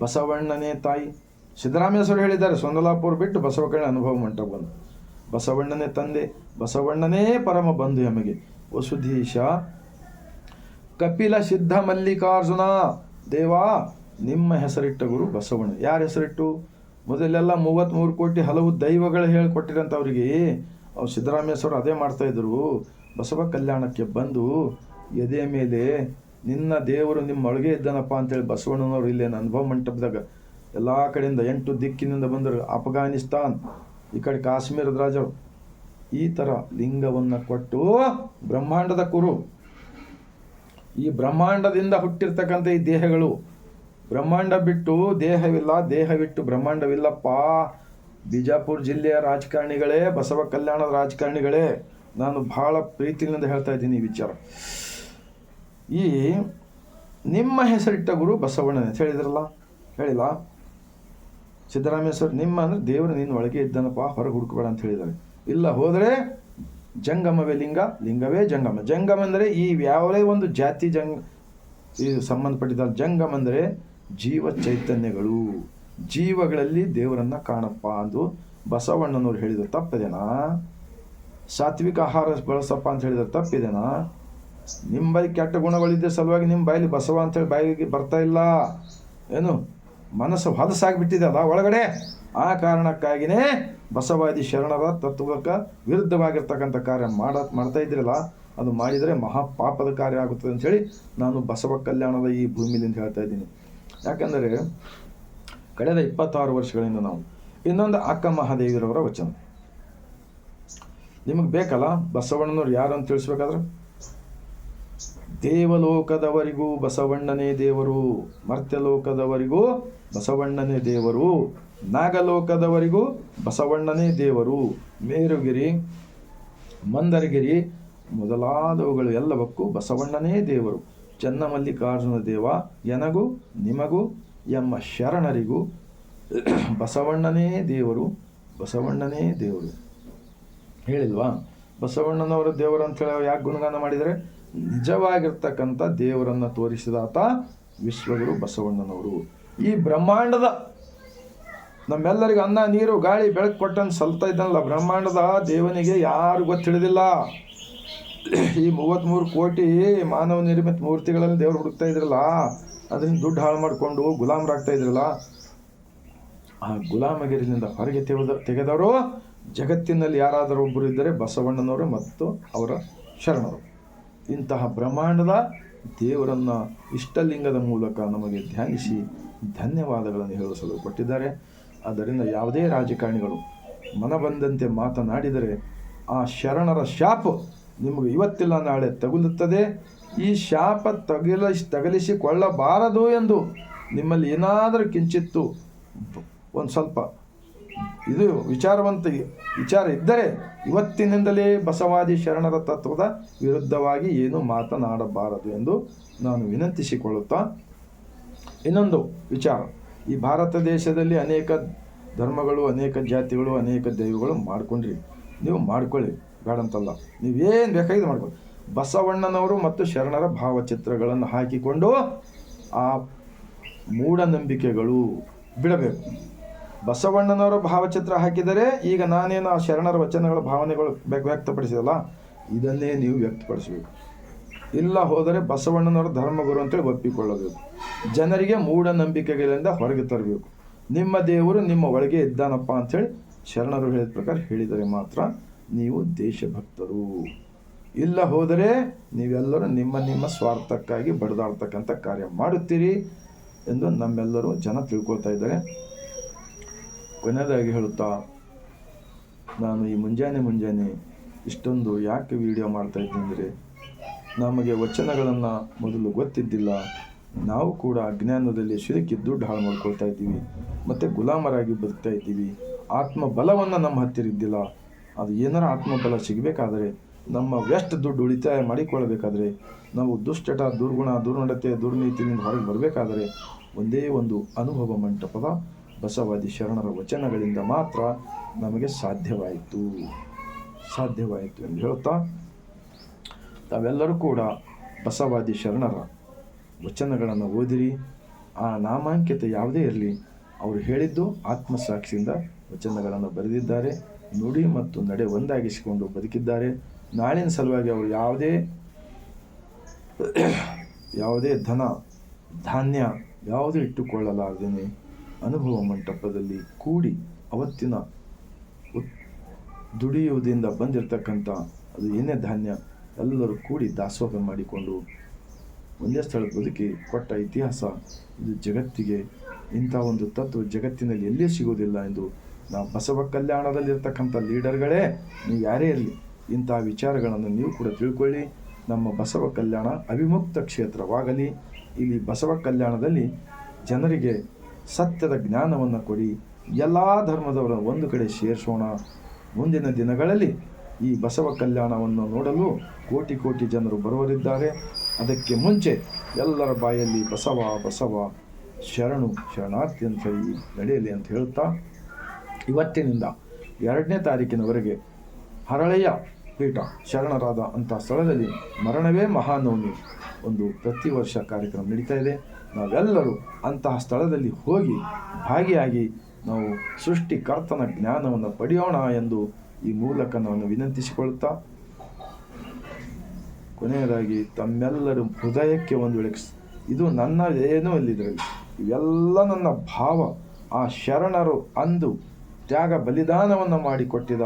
ಬಸವಣ್ಣನೇ ತಾಯಿ ಸಿದ್ದರಾಮೇಶ್ವರ ಹೇಳಿದ್ದಾರೆ, ಸೊಂದಲಾಪುರ ಬಿಟ್ಟು ಬಸವ ಕಡೆ ಅನುಭವ ಮಂಟಪ ಬಂದು. ಬಸವಣ್ಣನೇ ತಂದೆ, ಬಸವಣ್ಣನೇ ಪರಮ ಬಂಧು ಎಮಗೆ. ವಸುಧೀಶ ಕಪಿಲ ಸಿದ್ಧ ಮಲ್ಲಿಕಾರ್ಜುನ, ದೇವಾ, ನಿಮ್ಮ ಹೆಸರಿಟ್ಟ ಗುರು ಬಸವಣ್ಣ. ಯಾರ ಹೆಸರಿಟ್ಟು? ಮೊದಲೆಲ್ಲ ಮೂವತ್ತ್ಮೂರು ಕೋಟಿ ಹಲವು ದೈವಗಳು ಹೇಳಿಕೊಟ್ಟಿರಂತ ಅವರಿಗೆ ಅವ್ರು ಸಿದ್ದರಾಮೇಶ್ವರ ಅದೇ ಮಾಡ್ತಾ ಇದ್ರು. ಬಸವ ಕಲ್ಯಾಣಕ್ಕೆ ಬಂದು, ಎದೆ ಮೇಲೆ, ನಿನ್ನ ದೇವರು ನಿಮ್ಮ ಒಳಗೆ ಇದ್ದಾನಪ್ಪ ಅಂತೇಳಿ ಬಸವಣ್ಣನವರು ಇಲ್ಲೇನು ಅನುಭವ ಮಂಟಪದಾಗ ಎಲ್ಲ ಕಡೆಯಿಂದ ಎಂಟು ದಿಕ್ಕಿನಿಂದ ಬಂದರು ಅಫ್ಘಾನಿಸ್ತಾನ್ ಈ ಕಡೆ ಕಾಶ್ಮೀರದ ರಾಜರು. ಈ ಥರ ಲಿಂಗವನ್ನು ಕೊಟ್ಟು ಬ್ರಹ್ಮಾಂಡದ ಕುರು. ಈ ಬ್ರಹ್ಮಾಂಡದಿಂದ ಹುಟ್ಟಿರ್ತಕ್ಕಂಥ ಈ ದೇಹಗಳು, ಬ್ರಹ್ಮಾಂಡ ಬಿಟ್ಟು ದೇಹವಿಲ್ಲ, ದೇಹವಿಟ್ಟು ಬ್ರಹ್ಮಾಂಡವಿಲ್ಲಪ್ಪ. ಬಿಜಾಪುರ ಜಿಲ್ಲೆಯ ರಾಜಕಾರಣಿಗಳೇ, ಬಸವ ಕಲ್ಯಾಣದ ರಾಜಕಾರಣಿಗಳೇ, ನಾನು ಬಹಳ ಪ್ರೀತಿಯಿಂದ ಹೇಳ್ತಾ ಇದ್ದೀನಿ ಈ ವಿಚಾರ. ಈ ನಿಮ್ಮ ಹೆಸರಿಟ್ಟ ಗುರು ಬಸವಣ್ಣನ ಅಂತ ಹೇಳಿದ್ರಲ್ಲ? ಹೇಳಿಲ್ಲ? ಸಿದ್ದರಾಮೇಶ್ವರ, ನಿಮ್ಮ ಅಂದ್ರೆ ದೇವರು ನಿನ್ನ ಒಳಗೆ ಇದ್ದನಪ್ಪ, ಹೊರಗೆ ಹುಡುಕಬೇಡ ಅಂತ ಹೇಳಿದ್ದಾರೆ. ಇಲ್ಲ ಹೋದರೆ ಜಂಗಮವೇ ಲಿಂಗ, ಲಿಂಗವೇ ಜಂಗಮ. ಜಂಗಮ ಅಂದರೆ ಈ ಯಾವುದೇ ಒಂದು ಜಾತಿ ಜಂಗ, ಈ ಸಂಬಂಧಪಟ್ಟಿದ ಜಂಗಮ ಅಂದರೆ ಜೀವ ಚೈತನ್ಯಗಳು. ಜೀವಗಳಲ್ಲಿ ದೇವರನ್ನು ಕಾಣಪ್ಪ ಅಂದು ಬಸವಣ್ಣನವ್ರು ಹೇಳಿದ್ರು. ತಪ್ಪದೇನಾ ಸಾತ್ವಿಕ ಆಹಾರ ಬಳಸಪ್ಪ ಅಂತ ಹೇಳಿದ್ರೆ. ತಪ್ಪಿದೇನಾ ನಿಮ್ಮ ಬಾಯಿ ಕೆಟ್ಟ ಗುಣಗಳಿದ್ದ ಸಲುವಾಗಿ ನಿಮ್ಮ ಬಾಯಲ್ಲಿ ಬಸವ ಅಂತೇಳಿ ಬಾಯಿಗೆ ಬರ್ತಾ ಇಲ್ಲ. ಏನು? ಮನಸ್ಸು ಹೊಲಸಾಗ್ಬಿಟ್ಟಿದೆಯಲ್ಲ, ಒಳಗಡೆ? ಆ ಕಾರಣಕ್ಕಾಗಿಯೇ ಬಸವಾದಿ ಶರಣರ ತತ್ವಕ್ಕೆ ವಿರುದ್ಧವಾಗಿರ್ತಕ್ಕಂಥ ಕಾರ್ಯ ಮಾಡ, ಮಾಡ್ತಾ ಇದ್ರಲ್ಲ ಅದು ಮಾಡಿದರೆ ಮಹಾಪಾಪದ ಕಾರ್ಯ ಆಗುತ್ತದೆ ಅಂಥೇಳಿ ನಾನು ಬಸವ ಕಲ್ಯಾಣದ ಈ ಭೂಮಿಲಿಂದ ಹೇಳ್ತಾ ಇದ್ದೀನಿ. ಯಾಕಂದರೆ ಕಳೆದ ಇಪ್ಪತ್ತಾರು ವರ್ಷಗಳಿಂದ ನಾವು ಇನ್ನೊಂದು ಅಕ್ಕ ಮಹಾದೇವಿರವರ ವಚನ. ನಿಮಗೆ ಬೇಕಲ್ಲ ಬಸವಣ್ಣನವ್ರು ಯಾರು ಅಂತ ತಿಳಿಸ್ಬೇಕಾದ್ರೆ? ದೇವಲೋಕದವರಿಗೂ ಬಸವಣ್ಣನೇ ದೇವರು, ಮರ್ತ್ಯಲೋಕದವರಿಗೂ ಬಸವಣ್ಣನೇ ದೇವರು, ನಾಗಲೋಕದವರಿಗೂ ಬಸವಣ್ಣನೇ ದೇವರು. ಮೇರುಗಿರಿ, ಮಂದರಗಿರಿ, ಮೊದಲಾದವುಗಳು ಎಲ್ಲವಕ್ಕೂ ಬಸವಣ್ಣನೇ ದೇವರು. ಚನ್ನಮಲ್ಲಿಕಾರ್ಜುನ ದೇವ, ಎನಗೂ ನಿಮಗೂ, ಎಮ್ಮ ಶರಣರಿಗೂ ಬಸವಣ್ಣನೇ ದೇವರು ಬಸವಣ್ಣನೇ ದೇವರು. ಹೇಳಿಲ್ವಾ? ಬಸವಣ್ಣನವರ ದೇವರು ಅಂತೇಳಿ ಯಾಕೆ ಗುಣಗಾನ ಮಾಡಿದರೆ ನಿಜವಾಗಿರ್ತಕ್ಕಂಥ ದೇವರನ್ನು ತೋರಿಸಿದಾತ ವಿಶ್ವಗುರು ಬಸವಣ್ಣನವರು. ಈ ಬ್ರಹ್ಮಾಂಡದ ನಮ್ಮೆಲ್ಲರಿಗೂ ಅನ್ನ, ನೀರು, ಗಾಳಿ, ಬೆಳಕು ಕೊಟ್ಟಂತ ಸಲ್ತಾ ಇದ್ದಲ್ಲ ಬ್ರಹ್ಮಾಂಡದ ದೇವನಿಗೆ ಯಾರು ಗೊತ್ತಿಳಿದಿಲ್ಲ ಈ ಮೂವತ್ತ್ಮೂರು ಕೋಟಿ ಮಾನವ ನಿರ್ಮಿತ ಮೂರ್ತಿಗಳಲ್ಲಿ ದೇವರು ಹುಡುಕ್ತಾ ಇದ್ರಲ್ಲ ಅದನ್ನ ದುಡ್ಡು ಹಾಳು ಮಾಡಿಕೊಂಡು ಗುಲಾಮರಾಗ್ತಾ ಇದ್ರಲ್ಲ, ಆ ಗುಲಾಮಗಿರಿನಿಂದ ಹೊರಗೆ ತೆಗೆದ, ತೆಗೆದವರು ಜಗತ್ತಿನಲ್ಲಿ ಯಾರಾದರೂ ಒಬ್ಬರು ಇದ್ದರೆ ಬಸವಣ್ಣನವರು ಮತ್ತು ಅವರ ಶರಣರು. ಇಂತಹ ಬ್ರಹ್ಮಾಂಡದ ದೇವರನ್ನು ಇಷ್ಟಲಿಂಗದ ಮೂಲಕ ನಮಗೆ ಧ್ಯಾನಿಸಿ ಧನ್ಯವಾದಗಳನ್ನು ಹೇಳಿಸಲು ಕೊಟ್ಟಿದ್ದಾರೆ. ಆದ್ದರಿಂದ ಯಾವುದೇ ರಾಜಕಾರಣಿಗಳು ಮನಬಂದಂತೆ ಮಾತನಾಡಿದರೆ ಆ ಶರಣರ ಶಾಪ ನಿಮಗೆ ಇವತ್ತಿಲ್ಲ, ನಾಳೆ ತಗುಲುತ್ತದೆ. ಈ ಶಾಪ ತಗಲಿಸಿ ತಗಲಿಸಿಕೊಳ್ಳಬಾರದು ಎಂದು ನಿಮ್ಮಲ್ಲಿ ಏನಾದರೂ ಕಿಂಚಿತ್ತು ಒಂದು ಸ್ವಲ್ಪ ಇದು ವಿಚಾರವಂತ ವಿಚಾರ ಇದ್ದರೆ ಇವತ್ತಿನಿಂದಲೇ ಬಸವಾದಿ ಶರಣರ ತತ್ವದ ವಿರುದ್ಧವಾಗಿ ಏನು ಮಾತನಾಡಬಾರದು ಎಂದು ನಾನು ವಿನಂತಿಸಿಕೊಳ್ಳುತ್ತಾ ಇನ್ನೊಂದು ವಿಚಾರ. ಈ ಭಾರತ ದೇಶದಲ್ಲಿ ಅನೇಕ ಧರ್ಮಗಳು, ಅನೇಕ ಜಾತಿಗಳು, ಅನೇಕ ದೈವಗಳು ಮಾಡ್ಕೊಂಡ್ರಿ. ನೀವು ಮಾಡ್ಕೊಳ್ಳಿ ಬೇಡಂತಲ್ಲ ನೀವೇನು ಬೇಕಾಗಿದೆ ಮಾಡ್ಕೊಳ್ಳಿ. ಬಸವಣ್ಣನವರು ಮತ್ತು ಶರಣರ ಭಾವಚಿತ್ರಗಳನ್ನು ಹಾಕಿಕೊಂಡು ಆ ಮೂಢನಂಬಿಕೆಗಳು ಬಿಡಬೇಕು. ಬಸವಣ್ಣನವರ ಭಾವಚಿತ್ರ ಹಾಕಿದರೆ ಈಗ ನಾನೇನು ಆ ಶರಣರ ವಚನಗಳ ಭಾವನೆಗಳು ವ್ಯ- ವ್ಯಕ್ತಪಡಿಸಿದಲ್ಲ? ಇದನ್ನೇ ನೀವು ವ್ಯಕ್ತಪಡಿಸಬೇಕು. ಇಲ್ಲ ಹೋದರೆ ಬಸವಣ್ಣನವರ ಧರ್ಮಗುರು ಅಂತೇಳಿ ಒಪ್ಪಿಕೊಳ್ಳಬೇಕು. ಜನರಿಗೆ ಮೂಢನಂಬಿಕೆಗಳಿಂದ ಹೊರಗೆ ತರಬೇಕು. ನಿಮ್ಮ ದೇವರು ನಿಮ್ಮ ಒಳಗೆ ಇದ್ದಾನಪ್ಪ ಅಂಥೇಳಿ ಶರಣರು ಹೇಳಿದ ಪ್ರಕಾರ ಹೇಳಿದರೆ ಮಾತ್ರ ನೀವು ದೇಶಭಕ್ತರು. ಇಲ್ಲ ಹೋದರೆ ನೀವೆಲ್ಲರೂ ನಿಮ್ಮ ನಿಮ್ಮ ಸ್ವಾರ್ಥಕ್ಕಾಗಿ ಬಡಿದಾಡ್ತಕ್ಕಂಥ ಕಾರ್ಯ ಮಾಡುತ್ತೀರಿ ಎಂದು ನಮ್ಮೆಲ್ಲರೂ ಜನ ತಿಳ್ಕೊಳ್ತಾ ಇದ್ದಾರೆ. ಕೊನೆಯದಾಗಿ ಹೇಳುತ್ತಾ, ನಾನು ಈ ಮುಂಜಾನೆ ಮುಂಜಾನೆ ಇಷ್ಟೊಂದು ಯಾಕೆ ವಿಡಿಯೋ ಮಾಡ್ತಾ ಇದ್ದೀನಿ ಅಂದರೆ ನಮಗೆ ವಚನಗಳನ್ನು ಮೊದಲು ಗೊತ್ತಿದ್ದಿಲ್ಲ. ನಾವು ಕೂಡ ಅಜ್ಞಾನದಲ್ಲಿ ಸಿಲುಕಿ ದುಡ್ಡು ಹಾಳು ಮಾಡ್ಕೊಳ್ತಾ ಇದ್ದೀವಿ. ಮತ್ತು ಗುಲಾಮರಾಗಿ ಬದುಕ್ತಾ ಇದ್ದೀವಿ. ಆತ್ಮಬಲವನ್ನು ನಮ್ಮ ಹತ್ತಿರ ಇದ್ದಿಲ್ಲ. ಅದು ಏನಾರ ಆತ್ಮಬಲ ಸಿಗಬೇಕಾದರೆ, ನಮ್ಮ ವೆಸ್ಟ್ ದುಡ್ಡು ಉಳಿತಾಯ ಮಾಡಿಕೊಳ್ಳಬೇಕಾದ್ರೆ, ನಾವು ದುಶ್ಚಟ ದುರ್ಗುಣ, ದುರ್ನಡತೆ, ದುರ್ನೀತಿಯಿಂದ ಹೊರಗೆ ಬರಬೇಕಾದರೆ, ಒಂದೇ ಒಂದು ಅನುಭವ ಮಂಟಪದ ಬಸವಾದಿ ಶರಣರ ವಚನಗಳಿಂದ ಮಾತ್ರ ನಮಗೆ ಸಾಧ್ಯವಾಯಿತು. ಸಾಧ್ಯವಾಯಿತು ಎಂದು ಹೇಳುತ್ತಾ ತಾವೆಲ್ಲರೂ ಕೂಡ ಬಸವಾದಿ ಶರಣರ ವಚನಗಳನ್ನು ಓದಿರಿ. ಆ ನಾಮಾಂಕಿತ ಯಾವುದೇ ಇರಲಿ, ಅವರು ಹೇಳಿದ್ದು ಆತ್ಮಸಾಕ್ಷಿಯಿಂದ ವಚನಗಳನ್ನು ಬರೆದಿದ್ದಾರೆ. ನುಡಿ ಮತ್ತು ನಡೆ ಒಂದಾಗಿಸಿಕೊಂಡು ಬದುಕಿದ್ದಾರೆ. ನಾಳಿನ ಸಲುವಾಗಿ ಅವರು ಯಾವುದೇ ಯಾವುದೇ ಧನ, ಧಾನ್ಯ ಯಾವುದೇ ಇಟ್ಟುಕೊಳ್ಳಲಾರದೇನೆ. ಅನುಭವ ಮಂಟಪದಲ್ಲಿ ಕೂಡಿ ಅವತ್ತಿನ ದುಡಿಯುವುದರಿಂದ ಬಂದಿರತಕ್ಕಂಥ ಅದು ಏನೇ ಧಾನ್ಯ ಎಲ್ಲರೂ ಕೂಡಿ ದಾಸೋಹ ಮಾಡಿಕೊಂಡು ಒಂದೇ ಸ್ಥಳ ಬದುಕಿ ಕೊಟ್ಟ ಇತಿಹಾಸ ಇದು ಜಗತ್ತಿಗೆ ಇಂಥ ಒಂದು ತತ್ವ ಜಗತ್ತಿನಲ್ಲಿ ಎಲ್ಲಿಯೂ ಸಿಗುವುದಿಲ್ಲ ಎಂದು ನಾ ಬಸವ ಕಲ್ಯಾಣದಲ್ಲಿರ್ತಕ್ಕಂಥ ಲೀಡರ್ಗಳೇ, ನೀವು ಯಾರೇ ಇರಲಿ, ಇಂಥ ವಿಚಾರಗಳನ್ನು ನೀವು ಕೂಡ ತಿಳ್ಕೊಳ್ಳಿ. ನಮ್ಮ ಬಸವ ಕಲ್ಯಾಣ ಅವಿಮುಕ್ತ ಕ್ಷೇತ್ರವಾಗಲಿ. ಇಲ್ಲಿ ಬಸವ ಕಲ್ಯಾಣದಲ್ಲಿ ಜನರಿಗೆ ಸತ್ಯದ ಜ್ಞಾನವನ್ನು ಕೊಡಿ. ಎಲ್ಲ ಧರ್ಮದವರ ಒಂದು ಕಡೆ ಸೇರಿಸೋಣ. ಮುಂದಿನ ದಿನಗಳಲ್ಲಿ ಈ ಬಸವ ಕಲ್ಯಾಣವನ್ನು ನೋಡಲು ಕೋಟಿ ಕೋಟಿ ಜನರು ಬರುವರಿದ್ದಾರೆ ಅದಕ್ಕೆ ಮುಂಚೆ ಎಲ್ಲರ ಬಾಯಲ್ಲಿ ಬಸವ ಬಸವ, ಶರಣು ಶರಣಾರ್ಥಿ ಅಂತ ಹೇಳಿ ನಡೆಯಲಿ ಅಂತ ಹೇಳ್ತಾ ಇವತ್ತಿನಿಂದ ಎರಡನೇ ತಾರೀಕಿನವರೆಗೆ ಹರಳೆಯ ಪೀಠ ಶರಣರಾದ ಅಂಥ ಸ್ಥಳದಲ್ಲಿ ಮರಣವೇ ಮಹಾನವಮಿ ಒಂದು ಪ್ರತಿ ವರ್ಷ ಕಾರ್ಯಕ್ರಮ ನಡೀತಾ ಇದೆ. ನಾವೆಲ್ಲರೂ ಅಂತಹ ಸ್ಥಳದಲ್ಲಿ ಹೋಗಿ ಭಾಗಿಯಾಗಿ ನಾವು ಸೃಷ್ಟಿಕರ್ತನ ಜ್ಞಾನವನ್ನು ಪಡೆಯೋಣ ಎಂದು ಈ ಮೂಲಕ ನಾನು ವಿನಂತಿಸಿಕೊಳ್ಳುತ್ತಾ ಕೊನೆಯದಾಗಿ ತಮ್ಮೆಲ್ಲರ ಹೃದಯಕ್ಕೆ ಒಂದು ವೇಳೆ ಇದು ನನ್ನ ಏನೋ ಇಲ್ಲ ಇದರಲ್ಲಿ. ಇವೆಲ್ಲ ನನ್ನ ಭಾವ. ಆ ಶರಣರು ಅಂದು ತ್ಯಾಗ ಬಲಿದಾನವನ್ನು ಮಾಡಿಕೊಟ್ಟಿದ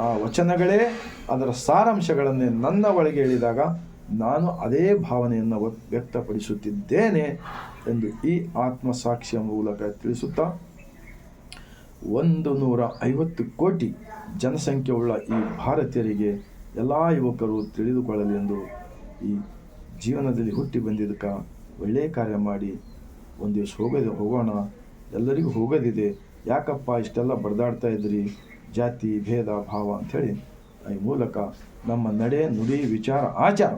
ಆ ವಚನಗಳೇ ಅದರ ಸಾರಾಂಶಗಳನ್ನೇ ನನ್ನ ಒಳಗೆ ಹೇಳಿದಾಗ ನಾನು ಅದೇ ಭಾವನೆಯನ್ನು ವ್ಯ- ವ್ಯಕ್ತಪಡಿಸುತ್ತಿದ್ದೇನೆ ಎಂದು ಈ ಆತ್ಮಸಾಕ್ಷಿಯ ಮೂಲಕ ತಿಳಿಸುತ್ತಾ, ಒಂದು ನೂರ ಐವತ್ತು ಕೋಟಿ ಜನಸಂಖ್ಯೆಯುಳ್ಳ ಈ ಭಾರತೀಯರಿಗೆ ಎಲ್ಲ ಯುವಕರು ತಿಳಿದುಕೊಳ್ಳಲಿ ಎಂದು ಈ ಜೀವನದಲ್ಲಿ ಹುಟ್ಟಿ ಬಂದಿದ್ದಕ್ಕೆ ಒಳ್ಳೆಯ ಕಾರ್ಯ ಮಾಡಿ ಒಂದು ದಿವಸ ಹೋಗೋದು ಹೋಗೋಣ, ಎಲ್ಲರಿಗೂ ಹೋಗೋದಿದೆ, ಯಾಕಪ್ಪ ಇಷ್ಟೆಲ್ಲ ಬಡ್ದಾಡ್ತಾ ಇದ್ರಿ ಜಾತಿ, ಭೇದ, ಭಾವ ಅಂಥೇಳಿ ಈ ಮೂಲಕ ನಮ್ಮ ನಡೆ, ನುಡಿ, ವಿಚಾರ, ಆಚಾರ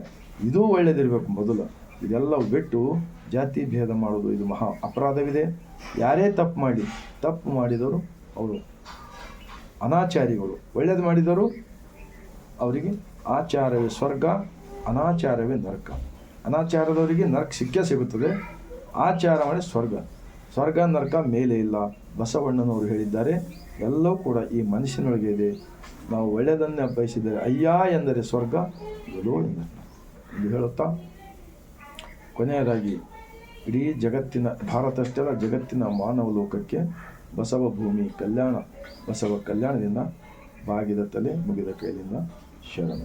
ಇದೂ ಒಳ್ಳೆಯದಿರಬೇಕು ಮೊದಲು. ಇದೆಲ್ಲ ಬಿಟ್ಟು ಜಾತಿ, ಭೇದ ಮಾಡೋದು ಇದು ಮಹಾ ಅಪರಾಧವಿದೆ. ಯಾರೇ ತಪ್ಪು ಮಾಡಿ, ತಪ್ಪು ಮಾಡಿದವರು ಅವರು ಅನಾಚಾರಿಗಳು. ಒಳ್ಳೇದು ಮಾಡಿದವರು ಅವರಿಗೆ ಆಚಾರವೇ ಸ್ವರ್ಗ, ಅನಾಚಾರವೇ ನರಕ. ಅನಾಚಾರದವರಿಗೆ ನರಕ ಸಿಕ್ಕೇ ಸಿಗುತ್ತದೆ. ಆಚಾರ ಮಾಡಿ ಸ್ವರ್ಗ. ಸ್ವರ್ಗ, ನರಕ ಮೇಲೆ ಇಲ್ಲ. ಬಸವಣ್ಣನವರು ಹೇಳಿದ್ದಾರೆ, ಎಲ್ಲವೂ ಕೂಡ ಈ ಮನುಷ್ಯನೊಳಗೆ ಇದೆ. ನಾವು ಒಳ್ಳೆಯದನ್ನೇ ಬಯಸಿದರೆ ಅಯ್ಯ ಎಂದರೆ ಸ್ವರ್ಗ ಎಲ್ಲೋ ಎಂದರೆ ಎಂದು ಹೇಳುತ್ತಾ, ಕೊನೆಯದಾಗಿ, ಇಡೀ ಜಗತ್ತಿನ ಭಾರತ ಜಗತ್ತಿನ ಮಾನವ ಲೋಕಕ್ಕೆ ಬಸವ ಭೂಮಿ ಕಲ್ಯಾಣ, ಬಸವ ಕಲ್ಯಾಣದಿಂದ ಬಾಗಿದ ತಲೆ ಮುಗಿದ ಕೈಲಿಂದ ಶರಣ